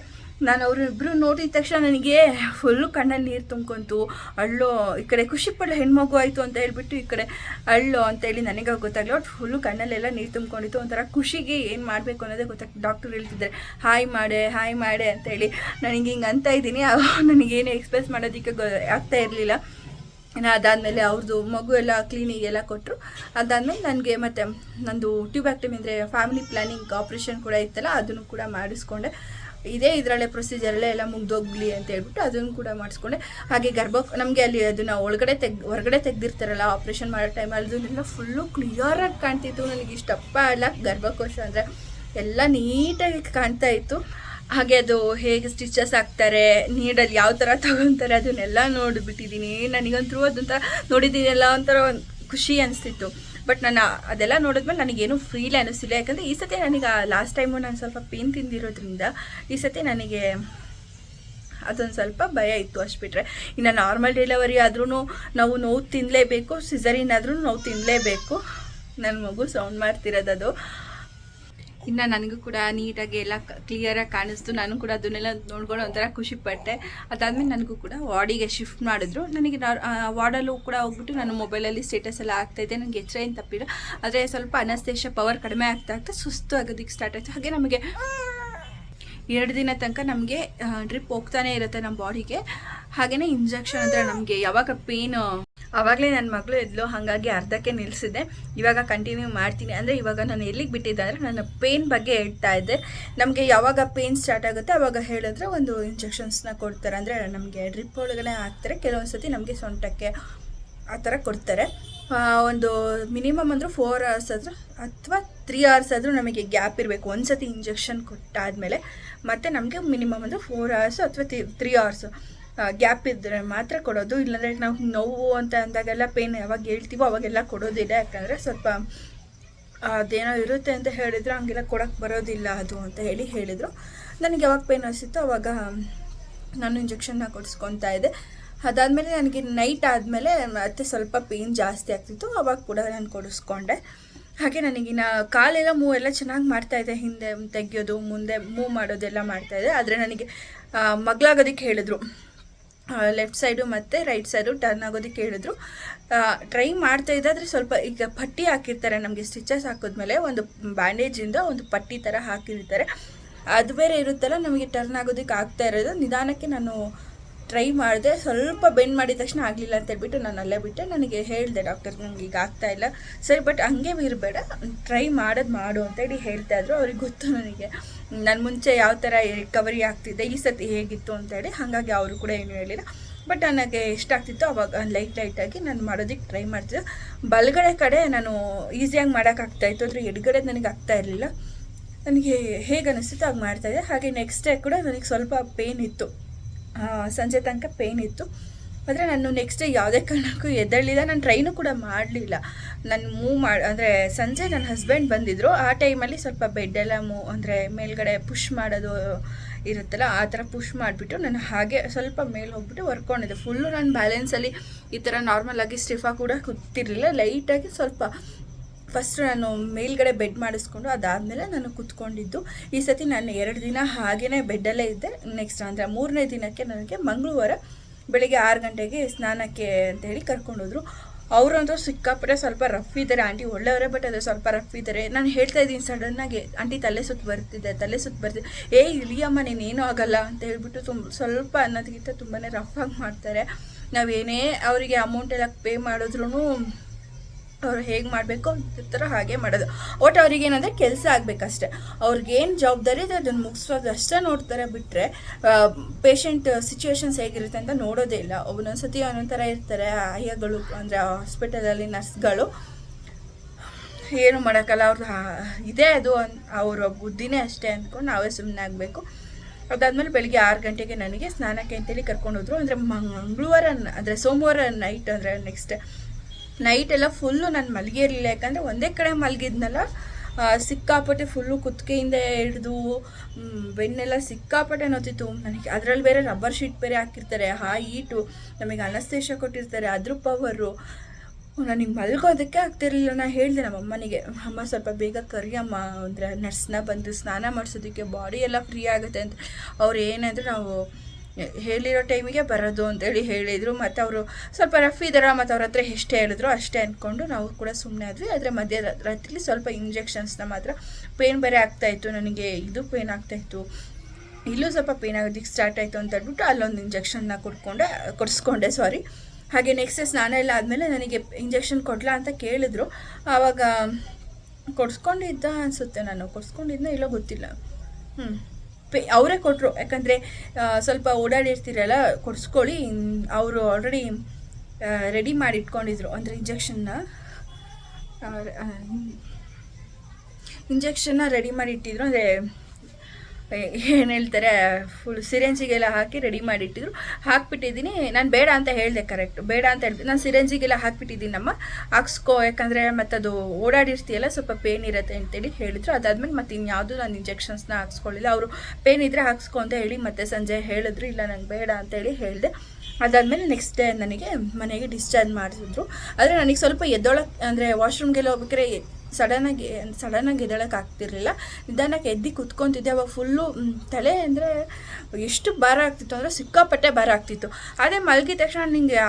ನಾನು ಅವರಿಬ್ಬರು ನೋಡಿದ ತಕ್ಷಣ ನನಗೆ ಫುಲ್ಲು ಕಣ್ಣಲ್ಲಿ ನೀರು ತುಂಬ್ಕೊಂತು. ಅಳ್ಳೋ ಈ ಕಡೆ ಖುಷಿ ಪಡೋ ಹೆಣ್ಮಗು ಆಯಿತು ಅಂತ ಹೇಳ್ಬಿಟ್ಟು ಈ ಕಡೆ ಅಳ್ಳೋ ಅಂತೇಳಿ ನನಗೆ ಗೊತ್ತಾಗಲಿ ಒಟ್ಟು ಫುಲ್ಲು ಕಣ್ಣಲ್ಲೆಲ್ಲ ನೀರು ತುಂಬ್ಕೊಂಡಿತ್ತು. ಒಂಥರ ಖುಷಿಗೆ ಏನು ಮಾಡಬೇಕು ಅನ್ನೋದೇ ಗೊತ್ತಾಗ್ತದೆ ಡಾಕ್ಟರ್ ಹೇಳ್ತಿದ್ದಾರೆ ಹಾಯ್ ಮಾಡೆ ಹಾಯ್ ಮಾಡೆ ಅಂತೇಳಿ ನನಗೆ ಹಿಂಗೆ ಅಂತ ಇದ್ದೀನಿ. ನನಗೇನು ಎಕ್ಸ್ಪ್ರೆಸ್ ಮಾಡೋದಕ್ಕೆ ಗೊ, ಆಗ್ತಾ ಇರಲಿಲ್ಲ. ಅದಾದಮೇಲೆ ಅವ್ರದ್ದು ಮಗು ಎಲ್ಲ ಕ್ಲೀನಿಗೆಲ್ಲ ಕೊಟ್ಟರು ಅದಾದಮೇಲೆ ನನಗೆ ಮತ್ತು ನಂದು ಟ್ಯೂಬ್ಯಾಕ್ಟಮಿ ಅಂದರೆ ಫ್ಯಾಮಿಲಿ ಪ್ಲಾನಿಂಗ್ ಆಪ್ರೇಷನ್ ಕೂಡ ಇತ್ತಲ್ಲ, ಅದನ್ನು ಕೂಡ ಮಾಡಿಸ್ಕೊಂಡೆ. ಇದೇ, ಇದರಲ್ಲೇ ಪ್ರೊಸೀಜರಲ್ಲೇ ಎಲ್ಲ ಮುಗ್ದೋಗ್ಲಿ ಅಂತ ಹೇಳ್ಬಿಟ್ಟು ಅದನ್ನು ಕೂಡ ಮಾಡಿಸ್ಕೊಂಡೆ. ಹಾಗೆ ಗರ್ಭ, ನಮಗೆ ಅಲ್ಲಿ ಅದನ್ನು ಒಳಗಡೆ ತೆಗ್, ಹೊರಗಡೆ ತೆಗ್ದಿರ್ತಾರಲ್ಲ ಆಪ್ರೇಷನ್ ಮಾಡೋ ಟೈಮಲ್ಲಿ ಅದನ್ನೆಲ್ಲ ಫುಲ್ಲು ಕ್ಲಿಯರಾಗಿ ಕಾಣ್ತಿತ್ತು. ನನಗೆ ಇಷ್ಟಪ್ಪ ಅಲ್ಲ ಗರ್ಭಕೋಶ ಅಂದರೆ ಎಲ್ಲ ನೀಟಾಗಿ ಕಾಣ್ತಾ ಇತ್ತು. ಹಾಗೆ ಅದು ಹೇಗೆ ಸ್ಟಿಚಸ್ ಹಾಕ್ತಾರೆ ನೀಡಲ್ಲಿ ಯಾವ ಥರ ತಗೊತಾರೆ, ಅದನ್ನೆಲ್ಲ ನೋಡಿಬಿಟ್ಟಿದ್ದೀನಿ. ನನಗಂತೂ ಅದೊಂಥರ ನೋಡಿದ್ದೀನಲ್ಲ, ಒಂಥರ ಒಂದು ಖುಷಿ ಅನಿಸ್ತಿತ್ತು. ಬಟ್ ನಾನು ಅದೆಲ್ಲ ನೋಡಿದ್ಮೇಲೆ ನನಗೇನು ಫೀಲ್ ಅನಿಸಿಲ್ಲ ಯಾಕಂದರೆ ಈ ಸತಿ ನನಗೆ ಲಾಸ್ಟ್ ಟೈಮು ನಾನು ಸ್ವಲ್ಪ ಪೇನ್ ತಿಂದಿರೋದ್ರಿಂದ ಈ ಸತಿ ನನಗೆ ಅದೊಂದು ಸ್ವಲ್ಪ ಭಯ ಇತ್ತು ಅಷ್ಟು ಬಿಟ್ಟರೆ ಇನ್ನು ನಾರ್ಮಲ್ ಡೆಲಿವರಿ ಆದ್ರೂ ನಾವು ನೋವು ತಿನ್ನಲೇಬೇಕು ಸಿಸರಿನ್ ಆದ್ರೂ ನೋವು ತಿನ್ನಲೇಬೇಕು ನನ್ನ ಮಗು ಸೌಂಡ್ ಮಾಡ್ತಿರೋದು ಅದು. ಇನ್ನು ನನಗೂ ಕೂಡ ನೀಟಾಗಿ ಎಲ್ಲ ಕ್ಲಿಯರಾಗಿ ಕಾಣಿಸ್ತು. ನಾನು ಕೂಡ ಅದನ್ನೆಲ್ಲ ನೋಡ್ಕೊಂಡು ಒಂಥರ ಖುಷಿ ಪಟ್ಟೆ. ಅದಾದಮೇಲೆ ನನಗೂ ಕೂಡ ವಾರ್ಡಿಗೆ ಶಿಫ್ಟ್ ಮಾಡಿದ್ರು. ನನಗೆ ವಾರ್ಡಲ್ಲೂ ಕೂಡ ಹೋಗ್ಬಿಟ್ಟು ನಾನು ಮೊಬೈಲಲ್ಲಿ ಸ್ಟೇಟಸ್ ಎಲ್ಲ ಆಗ್ತಾಯಿದ್ದೆ ನನಗೆ ಎಚ್ಚರ ಏನು ತಪ್ಪಿಲ್ಲ. ಆದರೆ ಸ್ವಲ್ಪ ಅನಸ್ತೇಶ ಪವರ್ ಕಡಿಮೆ ಆಗ್ತಾ ಆಗ್ತಾ ಸುಸ್ತು ಆಗೋದಕ್ಕೆ ಸ್ಟಾರ್ಟ್ ಆಯಿತು. ಹಾಗೆ ನಮಗೆ ಎರಡು ದಿನ ತನಕ ನಮಗೆ ಡ್ರಿಪ್ ಹೋಗ್ತಾನೆ ಇರುತ್ತೆ ನಮ್ಮ ಬಾಡಿಗೆ. ಹಾಗೆಯೇ ಇಂಜೆಕ್ಷನ್ ಅಂದರೆ ನಮಗೆ ಯಾವಾಗ ಪೇನ್ ಆವಾಗಲೇ ನನ್ನ ಮಗಳು ಇದ್ಲು ಹಾಗಾಗಿ ಅರ್ಧಕ್ಕೆ ನಿಲ್ಲಿಸಿದೆ ಇವಾಗ ಕಂಟಿನ್ಯೂ ಮಾಡ್ತೀನಿ. ಅಂದರೆ ಇವಾಗ ನಾನು ಎಲ್ಲಿಗೆ ಬಿಟ್ಟಿದ್ದೆ ಅಂದರೆ ನನ್ನ ಪೇನ್ ಬಗ್ಗೆ ಹೇಳ್ತಾ ಇದ್ದೆ. ನಮಗೆ ಯಾವಾಗ ಪೇನ್ ಸ್ಟಾರ್ಟ್ ಆಗುತ್ತೆ ಆವಾಗ ಹೇಳಿದ್ರೆ ಒಂದು ಇಂಜೆಕ್ಷನ್ಸ್ನ ಕೊಡ್ತಾರೆ. ಅಂದರೆ ನಮಗೆ ಡ್ರಿಪ್ ಒಳಗಡೆ ಹಾಕ್ತಾರೆ. ಕೆಲವೊಂದು ಸತಿ ನಮಗೆ ಸೊಂಟಕ್ಕೆ ಆ ಥರ ಕೊಡ್ತಾರೆ. ಒಂದು ಮಿನಿಮಮ್ ಅಂದರೂ ಫೋರ್ ಅವರ್ಸ್ ಆದರೂ ಅಥವಾ ತ್ರೀ ಅವರ್ಸ್ ಆದರೂ ನಮಗೆ ಗ್ಯಾಪ್ ಇರಬೇಕು. ಒಂದು ಸತಿ ಇಂಜೆಕ್ಷನ್ ಕೊಟ್ಟಾದಮೇಲೆ. ಮತ್ತು ನಮಗೆ ಮಿನಿಮಮ್ ಅಂದರೆ ಫೋರ್ ಅವರ್ಸು ಅಥವಾ ತ್ರೀ ಅವರ್ಸು ಗ್ಯಾಪ್ ಇದ್ದರೆ ಮಾತ್ರ ಕೊಡೋದು. ಇಲ್ಲಾಂದರೆ ನಾವು ನೋವು ಅಂತ ಅಂದಾಗೆಲ್ಲ ಪೇನ್ ಯಾವಾಗ ಹೇಳ್ತೀವೋ ಅವಾಗೆಲ್ಲ ಕೊಡೋದಿಲ್ಲ. ಯಾಕಂದರೆ ಸ್ವಲ್ಪ ಅದೇನೋ ಇರುತ್ತೆ ಅಂತ ಹೇಳಿದ್ರು ಹಂಗೆಲ್ಲ ಕೊಡೋಕ್ಕೆ ಬರೋದಿಲ್ಲ ಅದು ಅಂತ ಹೇಳಿ ಹೇಳಿದರು. ನನಗೆ ಯಾವಾಗ ಪೇನ್ ಅನಿಸುತ್ತೋ ಅವಾಗ ನಾನು ಇಂಜೆಕ್ಷನ್ನ ಕೊಡಿಸ್ಕೊತಾ ಇದ್ದೆ. ಅದಾದಮೇಲೆ ನನಗೆ ನೈಟ್ ಆದಮೇಲೆ ಮತ್ತೆ ಸ್ವಲ್ಪ ಪೇನ್ ಜಾಸ್ತಿ ಆಗ್ತಿತ್ತು. ಅವಾಗ ಕೂಡ ನಾನು ಕೊಡಿಸ್ಕೊಂಡೆ. ಹಾಗೆ ನನಗಿನ ಕಾಲೆಲ್ಲ ಮೂವ್ ಎಲ್ಲ ಚೆನ್ನಾಗಿ ಮಾಡ್ತಾ ಇದೆ. ಹಿಂದೆ ತೆಗಿಯೋದು, ಮುಂದೆ ಮೂವ್ ಮಾಡೋದೆಲ್ಲ ಮಾಡ್ತಾಯಿದ್ದೆ ಆದರೆ ನನಗೆ ಮಗಳಾಗೋದಕ್ಕೆ ಹೇಳಿದ್ರು. ಲೆಫ್ಟ್ ಸೈಡು ಮತ್ತು ರೈಟ್ ಸೈಡು ಟರ್ನ್ ಆಗೋದಕ್ಕೆ ಹೇಳಿದ್ರು. ಟ್ರೈ ಮಾಡ್ತಾ ಆದರೆ ಸ್ವಲ್ಪ ಈಗ ಪಟ್ಟಿ ಹಾಕಿರ್ತಾರೆ ನಮಗೆ ಸ್ಟಿಚಸ್ ಹಾಕಿದ್ಮೇಲೆ. ಒಂದು ಬ್ಯಾಂಡೇಜಿಂದ ಒಂದು ಪಟ್ಟಿ ಥರ ಹಾಕಿರ್ತಾರೆ. ಅದು ಬೇರೆ ಇರುತ್ತಲ್ಲ, ನಮಗೆ ಟರ್ನ್ ಆಗೋದಕ್ಕೆ ಆಗ್ತಾ ಇರೋದು. ನಿಧಾನಕ್ಕೆ ನಾನು ಟ್ರೈ ಮಾಡಿದೆ, ಸ್ವಲ್ಪ ಬೆಂಡ್ ಮಾಡಿದ ತಕ್ಷಣ ಆಗಲಿಲ್ಲ ಅಂತ ಹೇಳ್ಬಿಟ್ಟು ನಾನು ಅಲ್ಲೇ ಬಿಟ್ಟೆ. ನನಗೆ ಹೇಳಿದೆ ಡಾಕ್ಟರ್ ನನಗೆ ಈಗ ಆಗ್ತಾ ಇಲ್ಲ. ಸರಿ ಬಟ್ ಹಂಗೆ ಇರಬೇಡ. ಟ್ರೈ ಮಾಡೋದು ಮಾಡು ಅಂತೇಳಿ ಹೇಳ್ತಾ ಇದ್ರು. ಅವ್ರಿಗೆ ಗೊತ್ತು ನನಗೆ. ನಾನು ಮುಂಚೆ ಯಾವ ಥರ ರಿಕವರಿ ಆಗ್ತಿದ್ದೆ ಈ ಸತಿ ಹೇಗಿತ್ತು ಅಂತೇಳಿ ಹಾಗಾಗಿ ಅವರು ಕೂಡ ಏನು ಹೇಳಿಲ್ಲ. ಬಟ್ ನನಗೆ ಎಷ್ಟಾಗ್ತಿತ್ತು ಅವಾಗ ಲೈಟ್ ಲೈಟಾಗಿ ನಾನು ಮಾಡೋದಕ್ಕೆ ಟ್ರೈ ಮಾಡ್ತಿದ್ದೆ. ಬಲಗಡೆ ಕಡೆ ನಾನು ಈಸಿಯಾಗಿ ಮಾಡೋಕ್ಕಾಗ್ತಾಯಿತ್ತು ಅಂದರೆ ಎಡಗಡೆ ನನಗೆ ಆಗ್ತಾ ಇರಲಿಲ್ಲ. ನನಗೆ ಹೇಗೆ ಅನಿಸ್ತಿತ್ತು ಹಾಗೆ ಮಾಡ್ತಾಯಿದ್ದೆ ಹಾಗೆ ನೆಕ್ಸ್ಟ್ ಡೇ ಕೂಡ ನನಗೆ ಸ್ವಲ್ಪ ಪೇನ್ ಇತ್ತು. ಸಂಜೆ ತನಕ ಪೇನ್ ಇತ್ತು. ಆದರೆ ನಾನು ನೆಕ್ಸ್ಟ್ ಡೇ ಯಾವುದೇ ಕಾರಣಕ್ಕೂ ಎದ್ದೇಳಿಲ್ಲ ನಾನು ಟ್ರೈನು ಕೂಡ ಮಾಡಲಿಲ್ಲ. ನಾನು ಮೂವ್ ಮಾಡಿ, ಅಂದರೆ ಸಂಜೆ ನನ್ನ ಹಸ್ಬೆಂಡ್ ಬಂದಿದ್ದರು ಆ ಟೈಮಲ್ಲಿ ಸ್ವಲ್ಪ ಬೆಡ್ಡೆಲ್ಲ ಮೂವ್ ಅಂದರೆ ಮೇಲ್ಗಡೆ ಪುಷ್ ಮಾಡೋದು ಇರುತ್ತಲ್ಲ, ಆ ಥರ ಪುಷ್ ಮಾಡಿಬಿಟ್ಟು ನಾನು ಹಾಗೆ ಸ್ವಲ್ಪ ಮೇಲೆ ಹೋಗ್ಬಿಟ್ಟು ವರ್ಕೊಂಡಿದ್ದೆ ಫುಲ್ಲು ನಾನು ಬ್ಯಾಲೆನ್ಸಲ್ಲಿ ಈ ಥರ ನಾರ್ಮಲಾಗಿ ಸ್ಟಿಫಾ ಕೂಡ ಕೂತಿರಲಿಲ್ಲ. ಲೈಟಾಗಿ ಸ್ವಲ್ಪ ಫಸ್ಟ್ ನಾನು ಮೇಲ್ಗಡೆ ಬೆಡ್ ಮಾಡಿಸ್ಕೊಂಡು ಅದಾದಮೇಲೆ ನಾನು ಕುತ್ಕೊಂಡಿದ್ದು. ಈ ಸತಿ ನಾನು ಎರಡು ದಿನ ಹಾಗೇ ಬೆಡ್ಡಲ್ಲೇ ಇದ್ದೆ. ನೆಕ್ಸ್ಟ್ ಅಂದರೆ ಮೂರನೇ ದಿನಕ್ಕೆ ನನಗೆ ಮಂಗಳವಾರ ಬೆಳಿಗ್ಗೆ ಆರು ಗಂಟೆಗೆ ಸ್ನಾನಕ್ಕೆ ಅಂತ ಹೇಳಿ ಕರ್ಕೊಂಡೋದ್ರು. ಅವರಂತೂ ಸಿಕ್ಕಾಪಟ್ಟೆ ಸ್ವಲ್ಪ ರಫ್ ಇದ್ದಾರೆ. ಆಂಟಿ ಒಳ್ಳೆಯವರೇ ಬಟ್ ಅದು ಸ್ವಲ್ಪ ರಫ್ ಇದ್ದಾರೆ. ನಾನು ಹೇಳ್ತಾ ಇದ್ದೀನಿ ಸಡನ್ನಾಗಿ ಆಂಟಿ ತಲೆ ಸುತ್ತು ಬರ್ತಿದೆ, ತಲೆ ಸುತ್ತು ಬರ್ತಿದೆ. ಏ ಇಳಿಯಮ್ಮ ನೀನೇನೂ ಆಗಲ್ಲ, ಅಂತ ಹೇಳ್ಬಿಟ್ಟು ತುಂಬ ಸ್ವಲ್ಪ ಅನ್ನೋದಕ್ಕಿಂತ ತುಂಬಾ ರಫ್ ಆಗಿ ಮಾಡ್ತಾರೆ. ನಾವೇನೇ ಅವರಿಗೆ ಅಮೌಂಟ್ ಎಲ್ಲ ಪೇ ಮಾಡಿದ್ರು ಅವ್ರು ಹೇಗೆ ಮಾಡಬೇಕು ಥರ ಹಾಗೆ ಮಾಡೋದು. ಒಟ್ಟು ಅವ್ರಿಗೆ ಏನಂದರೆ ಕೆಲಸ ಆಗಬೇಕಷ್ಟೆ. ಅವ್ರಿಗೇನು ಜವಾಬ್ದಾರಿ ಇದೆ ಅದನ್ನು ಮುಗಿಸೋದು ಅಷ್ಟೇ ನೋಡ್ತಾರೆ ಬಿಟ್ಟರೆ ಪೇಷಂಟ್ ಸಿಚುವೇಶನ್ಸ್ ಹೇಗಿರುತ್ತೆ ಅಂತ ನೋಡೋದೇ ಇಲ್ಲ. ಒಂದೊಂದು ಸತಿ ಒಂದೊಂದು ಥರ ಇರ್ತಾರೆ, ಅಯ್ಯಗಳು ಅಂದರೆ ಹಾಸ್ಪಿಟಲಲ್ಲಿ ನರ್ಸ್ಗಳು. ಏನು ಮಾಡೋಕ್ಕಲ್ಲ ಅವ್ರದ್ದು ಇದೇ ಅದು ಅನ್, ಅವರ ಬುದ್ಧಿನೇ ಅಷ್ಟೇ ಅಂದ್ಕೊಂಡು ನಾವೇ ಸುಮ್ಮನೆ ಆಗಬೇಕು. ಅದಾದಮೇಲೆ ಬೆಳಿಗ್ಗೆ ಆರು ಗಂಟೆಗೆ ನನಗೆ ಸ್ನಾನಕ್ಕೆ ಅಂತೇಳಿ ಕರ್ಕೊಂಡೋದ್ರು ಅಂದರೆ ಮಂಗಳವಾರ ಅಂದರೆ ಸೋಮವಾರ ನೈಟ್ ಅಂದರೆ ನೆಕ್ಸ್ಟ್ ನೈಟ್ ಎಲ್ಲ ಫುಲ್ಲು ನಾನು ಮಲಗಿರಲಿಲ್ಲ ಯಾಕಂದರೆ ಒಂದೇ ಕಡೆ ಮಲಗಿದ್ನಲ್ಲ ಸಿಕ್ಕಾಪಟ್ಟೆ ಫುಲ್ಲು ಕುತ್ತಿಗೆಯಿಂದ ಹಿಡಿದು ಬೆನ್ನೆಲ್ಲ ಸಿಕ್ಕಾಪಟ್ಟೆ ನೋತಿತ್ತು. ನನಗೆ ಅದರಲ್ಲಿ ಬೇರೆ ರಬ್ಬರ್ ಶೀಟ್ ಬೇರೆ ಹಾಕಿರ್ತಾರೆ. ಹಾ ಈಟು ನಮಗೆ ಅನಸ್ತೇಶ ಕೊಟ್ಟಿರ್ತಾರೆ. ಅದ್ರ ಪವರು ನನಗೆ ಮಲ್ಗೋದಕ್ಕೆ ಆಗ್ತಿರಲಿಲ್ಲ. ನಾನು ಹೇಳಿದೆ ನಮ್ಮ ಅಮ್ಮನಿಗೆ ಅಮ್ಮ, ಸ್ವಲ್ಪ ಬೇಗ ಕರಿಯಮ್ಮ ಅಂದರೆ ನರ್ಸ್ನ ಬಂದು ಸ್ನಾನ ಮಾಡಿಸೋದಕ್ಕೆ ಬಾಡಿ ಎಲ್ಲ ಫ್ರೀ ಆಗುತ್ತೆ. ಅಂತ. ಅವ್ರು ಏನಂದರೆ ನಾವು ಹೇಳಿರೋ ಟೈಮಿಗೆ ಬರೋದು ಅಂತೇಳಿ ಹೇಳಿದರು. ಮತ್ತು ಅವರು ಸ್ವಲ್ಪ ರಫ್ ಇದ್ದಾರ ಮತ್ತು ಅವ್ರ ಹತ್ರ ಎಷ್ಟೇ ಹೇಳಿದ್ರು ಅಷ್ಟೇ ಅಂದ್ಕೊಂಡು ನಾವು ಕೂಡ ಸುಮ್ಮನೆ ಆದ್ವಿ. ಆದರೆ ಮಧ್ಯ ರಾತ್ರಿ ಸ್ವಲ್ಪ ಇಂಜೆಕ್ಷನ್ಸ್ನ ಮಾತ್ರ ಪೇನ್ ಬೇರೆ ಆಗ್ತಾಯಿತ್ತು ನನಗೆ ಇದು ಪೇನ್ ಆಗ್ತಾಯಿತ್ತು ಇಲ್ಲೂ ಸ್ವಲ್ಪ ಪೇನ್ ಆಗೋದಕ್ಕೆ ಸ್ಟಾರ್ಟ್ ಆಯಿತು ಅಂತ ಹೇಳ್ಬಿಟ್ಟು ಅಲ್ಲೊಂದು ಇಂಜೆಕ್ಷನ್ನ ಕೊಡ್ಕೊಂಡೆ, ಕೊಡಿಸ್ಕೊಂಡೆ ಸಾರಿ ಹಾಗೆ ನೆಕ್ಸ್ಟ್ ಸ್ನಾನ ಎಲ್ಲ ಆದಮೇಲೆ ನನಗೆ ಇಂಜೆಕ್ಷನ್ ಕೊಡ್ಲಾ ಅಂತ ಕೇಳಿದ್ರು. ಆವಾಗ ಕೊಡಿಸ್ಕೊಂಡಿದ್ದ ಅನಿಸುತ್ತೆ ನಾನು. ಕೊಡಿಸ್ಕೊಂಡಿದ್ನ ಇಲ್ಲೋ ಗೊತ್ತಿಲ್ಲ. ಹ್ಞೂ ಪೇ, ಅವರೇ ಕೊಟ್ಟರು ಯಾಕಂದರೆ ಸ್ವಲ್ಪ ಓಡಾಡಿರ್ತೀರಲ್ಲ, ಕೊಡಿಸ್ಕೊಳ್ಳಿ. ಅವರು ಆಲ್ರೆಡಿ ರೆಡಿ ಮಾಡಿ ಇಟ್ಕೊಂಡಿದ್ರು. ಅಂದರೆ ಇಂಜೆಕ್ಷನ್ನ ಇಂಜೆಕ್ಷನ್ನ ರೆಡಿ ಮಾಡಿ ಇಟ್ಟಿದ್ರು. ಅಂದರೆ (laughs) ಏನು ಹೇಳ್ತಾರೆ ಫುಲ್ ಸಿರೆಂಜಿಗೆಲ್ಲ ಹಾಕಿ ರೆಡಿ ಮಾಡಿಟ್ಟಿದ್ರು. ಹಾಕ್ಬಿಟ್ಟಿದ್ದೀನಿ. ನಾನು ಬೇಡ ಅಂತ ಹೇಳಿದೆ ಕರೆಕ್ಟ್ ಬೇಡ ಅಂತ ಹೇಳ್ಬಿಟ್ಟು ನಾನು ಸಿರೆಂಜಿಗೆಲ್ಲ ಹಾಕ್ಬಿಟ್ಟಿದ್ದೀನಿ ಅಮ್ಮ. ಹಾಕ್ಸ್ಕೋ, ಯಾಕಂದರೆ ಮತ್ತು ಅದು ಓಡಾಡಿರ್ತೀಯಲ್ಲ, ಸ್ವಲ್ಪ ಪೇನ್ ಇರುತ್ತೆ ಅಂತೇಳಿ ಹೇಳಿದ್ರು. ಅದಾದಮೇಲೆ ಮತ್ತೆ ಇನ್ಯಾವುದು ನಾನು ಇಂಜೆಕ್ಷನ್ಸ್ನ ಹಾಕ್ಸ್ಕೊಳ್ಳಿಲ್ಲ ಅವರು ಪೇನ್ ಇದ್ದರೆ ಹಾಕ್ಸ್ಕೊ ಅಂತ ಹೇಳಿ ಮತ್ತೆ ಸಂಜೆ ಹೇಳಿದ್ರು. ಇಲ್ಲ, ನಂಗೆ ಬೇಡ ಅಂತೇಳಿ ಹೇಳಿದೆ. ಅದಾದಮೇಲೆ ನೆಕ್ಸ್ಟ್ ಡೇ ನನಗೆ ಮನೆಗೆ ಡಿಸ್ಚಾರ್ಜ್ ಮಾಡಿಸಿದ್ರು. ಆದರೆ ನನಗೆ ಸ್ವಲ್ಪ ಎದ್ದೊಳಕ್ಕೆ ಅಂದರೆ ವಾಶ್ರೂಮ್ಗೆಲ್ಲ ಹೋಗ್ಬೇಕಾದ್ರೆ ಸಡನ್ನಾಗಿ ಸಡನ್ನಾಗಿ ಎದ್ದೇಳಕ್ಕೆ ಆಗ್ತಿರ್ಲಿಲ್ಲ. ನಿಧಾನಕ್ಕೆ ಎದ್ದು ಕುತ್ಕೊತಿದ್ದೆ. ಅವಾಗ ಫುಲ್ಲು ತಲೆ ಅಂದರೆ ಎಷ್ಟು ಭಾರ ಆಗ್ತಿತ್ತು ಅಂದರೆ ಸಿಕ್ಕಾಪಟ್ಟೆ ಭಾರ ಆಗ್ತಿತ್ತು. ಅದೇ ಮಲಗಿದ ತಕ್ಷಣ ನಿಂಗೆ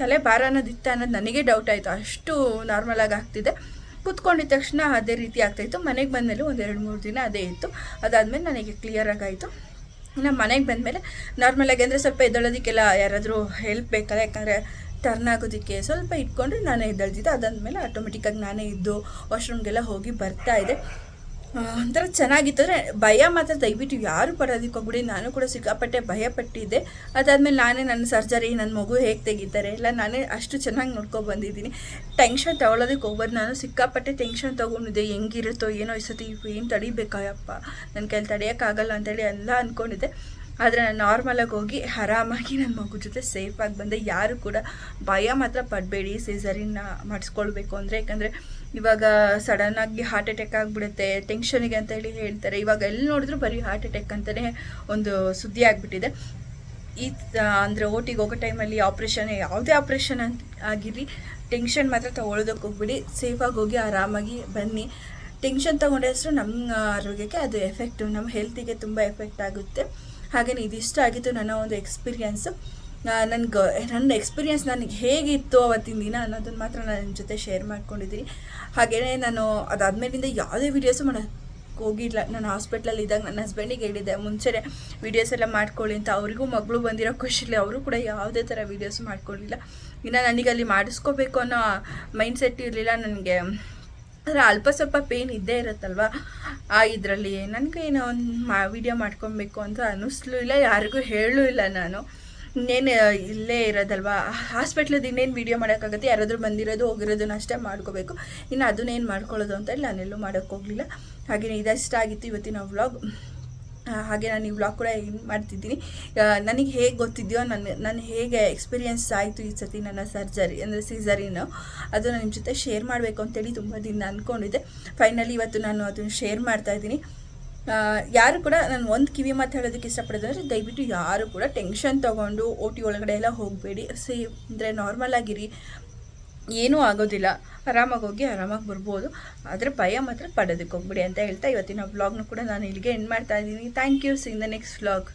ತಲೆ ಭಾರ ಅನ್ನೋದಿತ್ತ ಅನ್ನೋದು ನನಗೆ ಡೌಟ್ ಆಯಿತು. ಅಷ್ಟು ನಾರ್ಮಲಾಗಿ ಆಗ್ತಿದೆ. ಕುತ್ಕೊಂಡಿದ ತಕ್ಷಣ ಅದೇ ರೀತಿ ಆಗ್ತಾಯಿತ್ತು ಮನೆಗೆ ಬಂದಮೇಲೆ ಒಂದು ಎರಡು ಮೂರು ದಿನ ಅದೇ ಇತ್ತು. ಅದಾದಮೇಲೆ ನನಗೆ ಕ್ಲಿಯರಾಗಿ ಆಯಿತು. ಇನ್ನು ಮನೆಗೆ ಬಂದಮೇಲೆ ನಾರ್ಮಲಾಗಿ ಅಂದರೆ ಸ್ವಲ್ಪ ಎದ್ದೊಳೋದಕ್ಕೆಲ್ಲ ಯಾರಾದರೂ ಹೆಲ್ಪ್ ಬೇಕಲ್ಲ ಯಾಕಂದರೆ ಟರ್ನ್ ಆಗೋದಕ್ಕೆ ಸ್ವಲ್ಪ ಇಟ್ಕೊಂಡ್ರೆ ನಾನೇ ಎದ್ದೇಳ್ತಿದ್ದೆ. ಅದಾದಮೇಲೆ ಆಟೋಮೆಟಿಕ್ಕಾಗಿ ನಾನೇ ಇದ್ದು ವಾಶ್ರೂಮ್ಗೆಲ್ಲ ಹೋಗಿ ಬರ್ತಾ ಇದೆ ಒಂಥರ ಚೆನ್ನಾಗಿತ್ತು. ಅಂದರೆ ಭಯ ಮಾತ್ರ. ದಯವಿಟ್ಟು ಯಾರು ಪಡೋದಕ್ಕೆ ಹೋಗ್ಬಿಡಿ. ನಾನು ಕೂಡ ಸಿಕ್ಕಾಪಟ್ಟೆ ಭಯ ಪಟ್ಟಿದ್ದೆ. ಅದಾದಮೇಲೆ ನಾನೇ ನನ್ನ ಸರ್ಜರಿ, ನನ್ನ ಮಗು ಹೇಗೆ ತೆಗಿತಾರೆ ಇಲ್ಲ ನಾನೇ ಅಷ್ಟು ಚೆನ್ನಾಗಿ ನೋಡ್ಕೊ ಬಂದಿದ್ದೀನಿ. ಟೆನ್ಷನ್ ತಗೊಳ್ಳೋದಕ್ಕೆ ಹೋಗ್ಬೋದು ನಾನು ಸಿಕ್ಕಾಪಟ್ಟೆ ಟೆನ್ಷನ್ ತೊಗೊಂಡಿದ್ದೆ. ಹೆಂಗಿರುತ್ತೋ, ಏನೋ ಈ ಸತಿ ಏನು ತಡಿಬೇಕಾಯಪ್ಪ. ನನ್ನ ಕೈಲಿ ತಡೆಯೋಕ್ಕಾಗಲ್ಲ ಅಂತೇಳಿ ಎಲ್ಲ ಅಂದ್ಕೊಂಡಿದ್ದೆ ಆದರೆ ನಾನು ನಾರ್ಮಲಾಗಿ ಹೋಗಿ ಆರಾಮಾಗಿ ನನ್ನ ಮಗು ಜೊತೆ ಸೇಫಾಗಿ ಬಂದೆ. ಯಾರು ಕೂಡ ಭಯ ಮಾತ್ರ ಪಡಬೇಡಿ ಸೀಸರಿನ ಮಾಡಿಸ್ಕೊಳ್ಬೇಕು ಅಂದರೆ. ಯಾಕಂದರೆ ಇವಾಗ ಸಡನ್ನಾಗಿ ಹಾರ್ಟ್ ಅಟ್ಯಾಕ್ ಆಗಿಬಿಡುತ್ತೆ ಟೆನ್ಷನಿಗೆ ಅಂತ ಹೇಳಿ ಹೇಳ್ತಾರೆ. ಇವಾಗ ಎಲ್ಲಿ ನೋಡಿದ್ರು ಬರೀ ಹಾರ್ಟ್ ಅಟ್ಯಾಕ್ ಅಂತಲೇ ಒಂದು ಸುದ್ದಿ ಆಗಿಬಿಟ್ಟಿದೆ. ಈ ಅಂದರೆ ಓಟಿಗೆ ಹೋಗೋ ಟೈಮಲ್ಲಿ ಆಪ್ರೇಷನ್ ಯಾವುದೇ ಆಪ್ರೇಷನ್ ಅಂತ ಆಗಿರಲಿ ಟೆನ್ಷನ್ ಮಾತ್ರ ತೊಗೊಳೋದಕ್ಕೆ ಹೋಗ್ಬಿಡಿ. ಸೇಫಾಗಿ ಹೋಗಿ ಆರಾಮಾಗಿ ಬನ್ನಿ. ಟೆನ್ಷನ್ ತೊಗೊಂಡಷ್ಟು ನಮ್ಮ ಆರೋಗ್ಯಕ್ಕೆ ಅದು ಎಫೆಕ್ಟು ನಮ್ಮ ಹೆಲ್ತಿಗೆ ತುಂಬ ಎಫೆಕ್ಟ್ ಆಗುತ್ತೆ. ಹಾಗೆಯೇ ಇದಿಷ್ಟ ಆಗಿತ್ತು ನನ್ನ ಒಂದು ಎಕ್ಸ್ಪೀರಿಯನ್ಸು ನನಗೆ ನನ್ನ ಎಕ್ಸ್ಪೀರಿಯನ್ಸ್ ನನಗೆ ಹೇಗಿತ್ತು ಅವತ್ತಿನ ದಿನ ಅನ್ನೋದನ್ನು ಮಾತ್ರ ನಾನು ನಿಮ್ಮ ಜೊತೆ ಶೇರ್ ಮಾಡ್ಕೊಂಡಿದ್ದೀನಿ. ಹಾಗೆಯೇ ನಾನು ಅದಾದಮೇಲಿಂದ ಯಾವುದೇ ವೀಡಿಯೋಸು ಮಾಡೋಕ್ಕೆ ಹೋಗಿಲ್ಲ. ನಾನು ಹಾಸ್ಪಿಟ್ಲಲ್ಲಿ ಇದ್ದಾಗ ನನ್ನ ಹಸ್ಬೆಂಡಿಗೆ ಹೇಳಿದ್ದೆ ಮುಂಚೆನೇ ವೀಡಿಯೋಸ್ ಎಲ್ಲ ಮಾಡ್ಕೊಳ್ಳಿ ಅಂತ. ಅವರಿಗೂ ಮಗಳು ಬಂದಿರೋ ಖುಷಿಲಿ ಅವರು ಕೂಡ ಯಾವುದೇ ಥರ ವೀಡಿಯೋಸ್ ಮಾಡ್ಕೊಳ್ಳಿಲ್ಲ. ಇನ್ನು ನನಗೆ ಅಲ್ಲಿ ಮಾಡಿಸ್ಕೋಬೇಕು ಅನ್ನೋ ಮೈಂಡ್ ಸೆಟ್ ಇರಲಿಲ್ಲ ನನಗೆ. ಆದರೆ ಅಲ್ಪ ಸ್ವಲ್ಪ ಪೇನ್ ಇದ್ದೇ ಇರುತ್ತಲ್ವ? ಆ, ಇದರಲ್ಲಿ ನನಗೆ ಏನೋ ಒಂದು ಮಾ ವಿಡಿಯೋ ಮಾಡ್ಕೊಬೇಕು ಅಂತ ಅನ್ನಿಸ್ಲೂ ಇಲ್ಲ, ಯಾರಿಗೂ ಹೇಳೂ ಇಲ್ಲ ನಾನು. ಇನ್ನೇನು ಇಲ್ಲೇ ಇರೋದಲ್ವಾ? ಹಾಸ್ಪಿಟ್ಲದ್ದು ಇನ್ನೇನು ವೀಡಿಯೋ ಮಾಡೋಕ್ಕಾಗುತ್ತೆ? ಯಾರಾದರೂ ಬಂದಿರೋದು, ಹೋಗಿರೋದನ್ನ ಅಷ್ಟೇ ಮಾಡ್ಕೋಬೇಕು. ಇನ್ನು ಅದನ್ನೇನು ಮಾಡ್ಕೊಳ್ಳೋದು ಅಂತ ನಾನೆಲ್ಲೂ ಮಾಡೋಕ್ಕೋಗಲಿಲ್ಲ ಹಾಗೆಯೇ ಇದಷ್ಟ ಆಗಿತ್ತು ಇವತ್ತಿನ ವ್ಲಾಗ್ ಹಾಗೆ ನಾನು ಈ ವ್ಲಾಗ್ ಕೂಡ ಏನು ಮಾಡ್ತಿದ್ದೀನಿ ನನಗೆ ಹೇಗೆ ಗೊತ್ತಿದೆಯೋ ನನ್ನ ನಾನು ಹೇಗೆ ಎಕ್ಸ್ಪೀರಿಯೆನ್ಸ್ ಆಯಿತು ಈ ಸತಿ ನನ್ನ ಸರ್ಜರಿ ಅಂದರೆ ಸೀಸರಿನ ಅದು ನಾನು ನಿಮ್ಮ ಜೊತೆ ಶೇರ್ ಮಾಡಬೇಕು ಅಂತೇಳಿ ತುಂಬ ದಿನ ಅಂದ್ಕೊಂಡಿದ್ದೆ ಫೈನಲಿ ಇವತ್ತು ನಾನು ಅದನ್ನು ಶೇರ್ ಮಾಡ್ತಾ ಇದ್ದೀನಿ. ಯಾರು ಕೂಡ ನಾನು ಒಂದು ಕಿವಿ ಮಾತು ಹೇಳೋದಕ್ಕೆ ಇಷ್ಟಪಡೋದು ಅಂದರೆ ದಯವಿಟ್ಟು ಯಾರು ಕೂಡ ಟೆನ್ಷನ್ ತೊಗೊಂಡು ಓ ಟಿ ಒಳಗಡೆ ಎಲ್ಲ ಹೋಗಬೇಡಿ. ಸಿ ಅಂದರೆ ನಾರ್ಮಲ್ ಆಗಿರಿ. ಏನೂ ಆಗೋದಿಲ್ಲ. ಆರಾಮಾಗಿ ಹೋಗಿ ಆರಾಮಾಗಿ ಬರ್ಬೋದು. ಆದರೆ ಭಯ ಮಾತ್ರ ಪಡೋದಕ್ಕೆ ಹೋಗ್ಬಿಡಿ ಅಂತ ಹೇಳ್ತಾ ಇವತ್ತಿನ ವ್ಲಾಗ್ನು ಕೂಡ ನಾನು ಇಲ್ಲಿಗೆ ಎಂಡ್ ಮಾಡ್ತಾ ಇದ್ದೀನಿ. Thank you see in the next vlog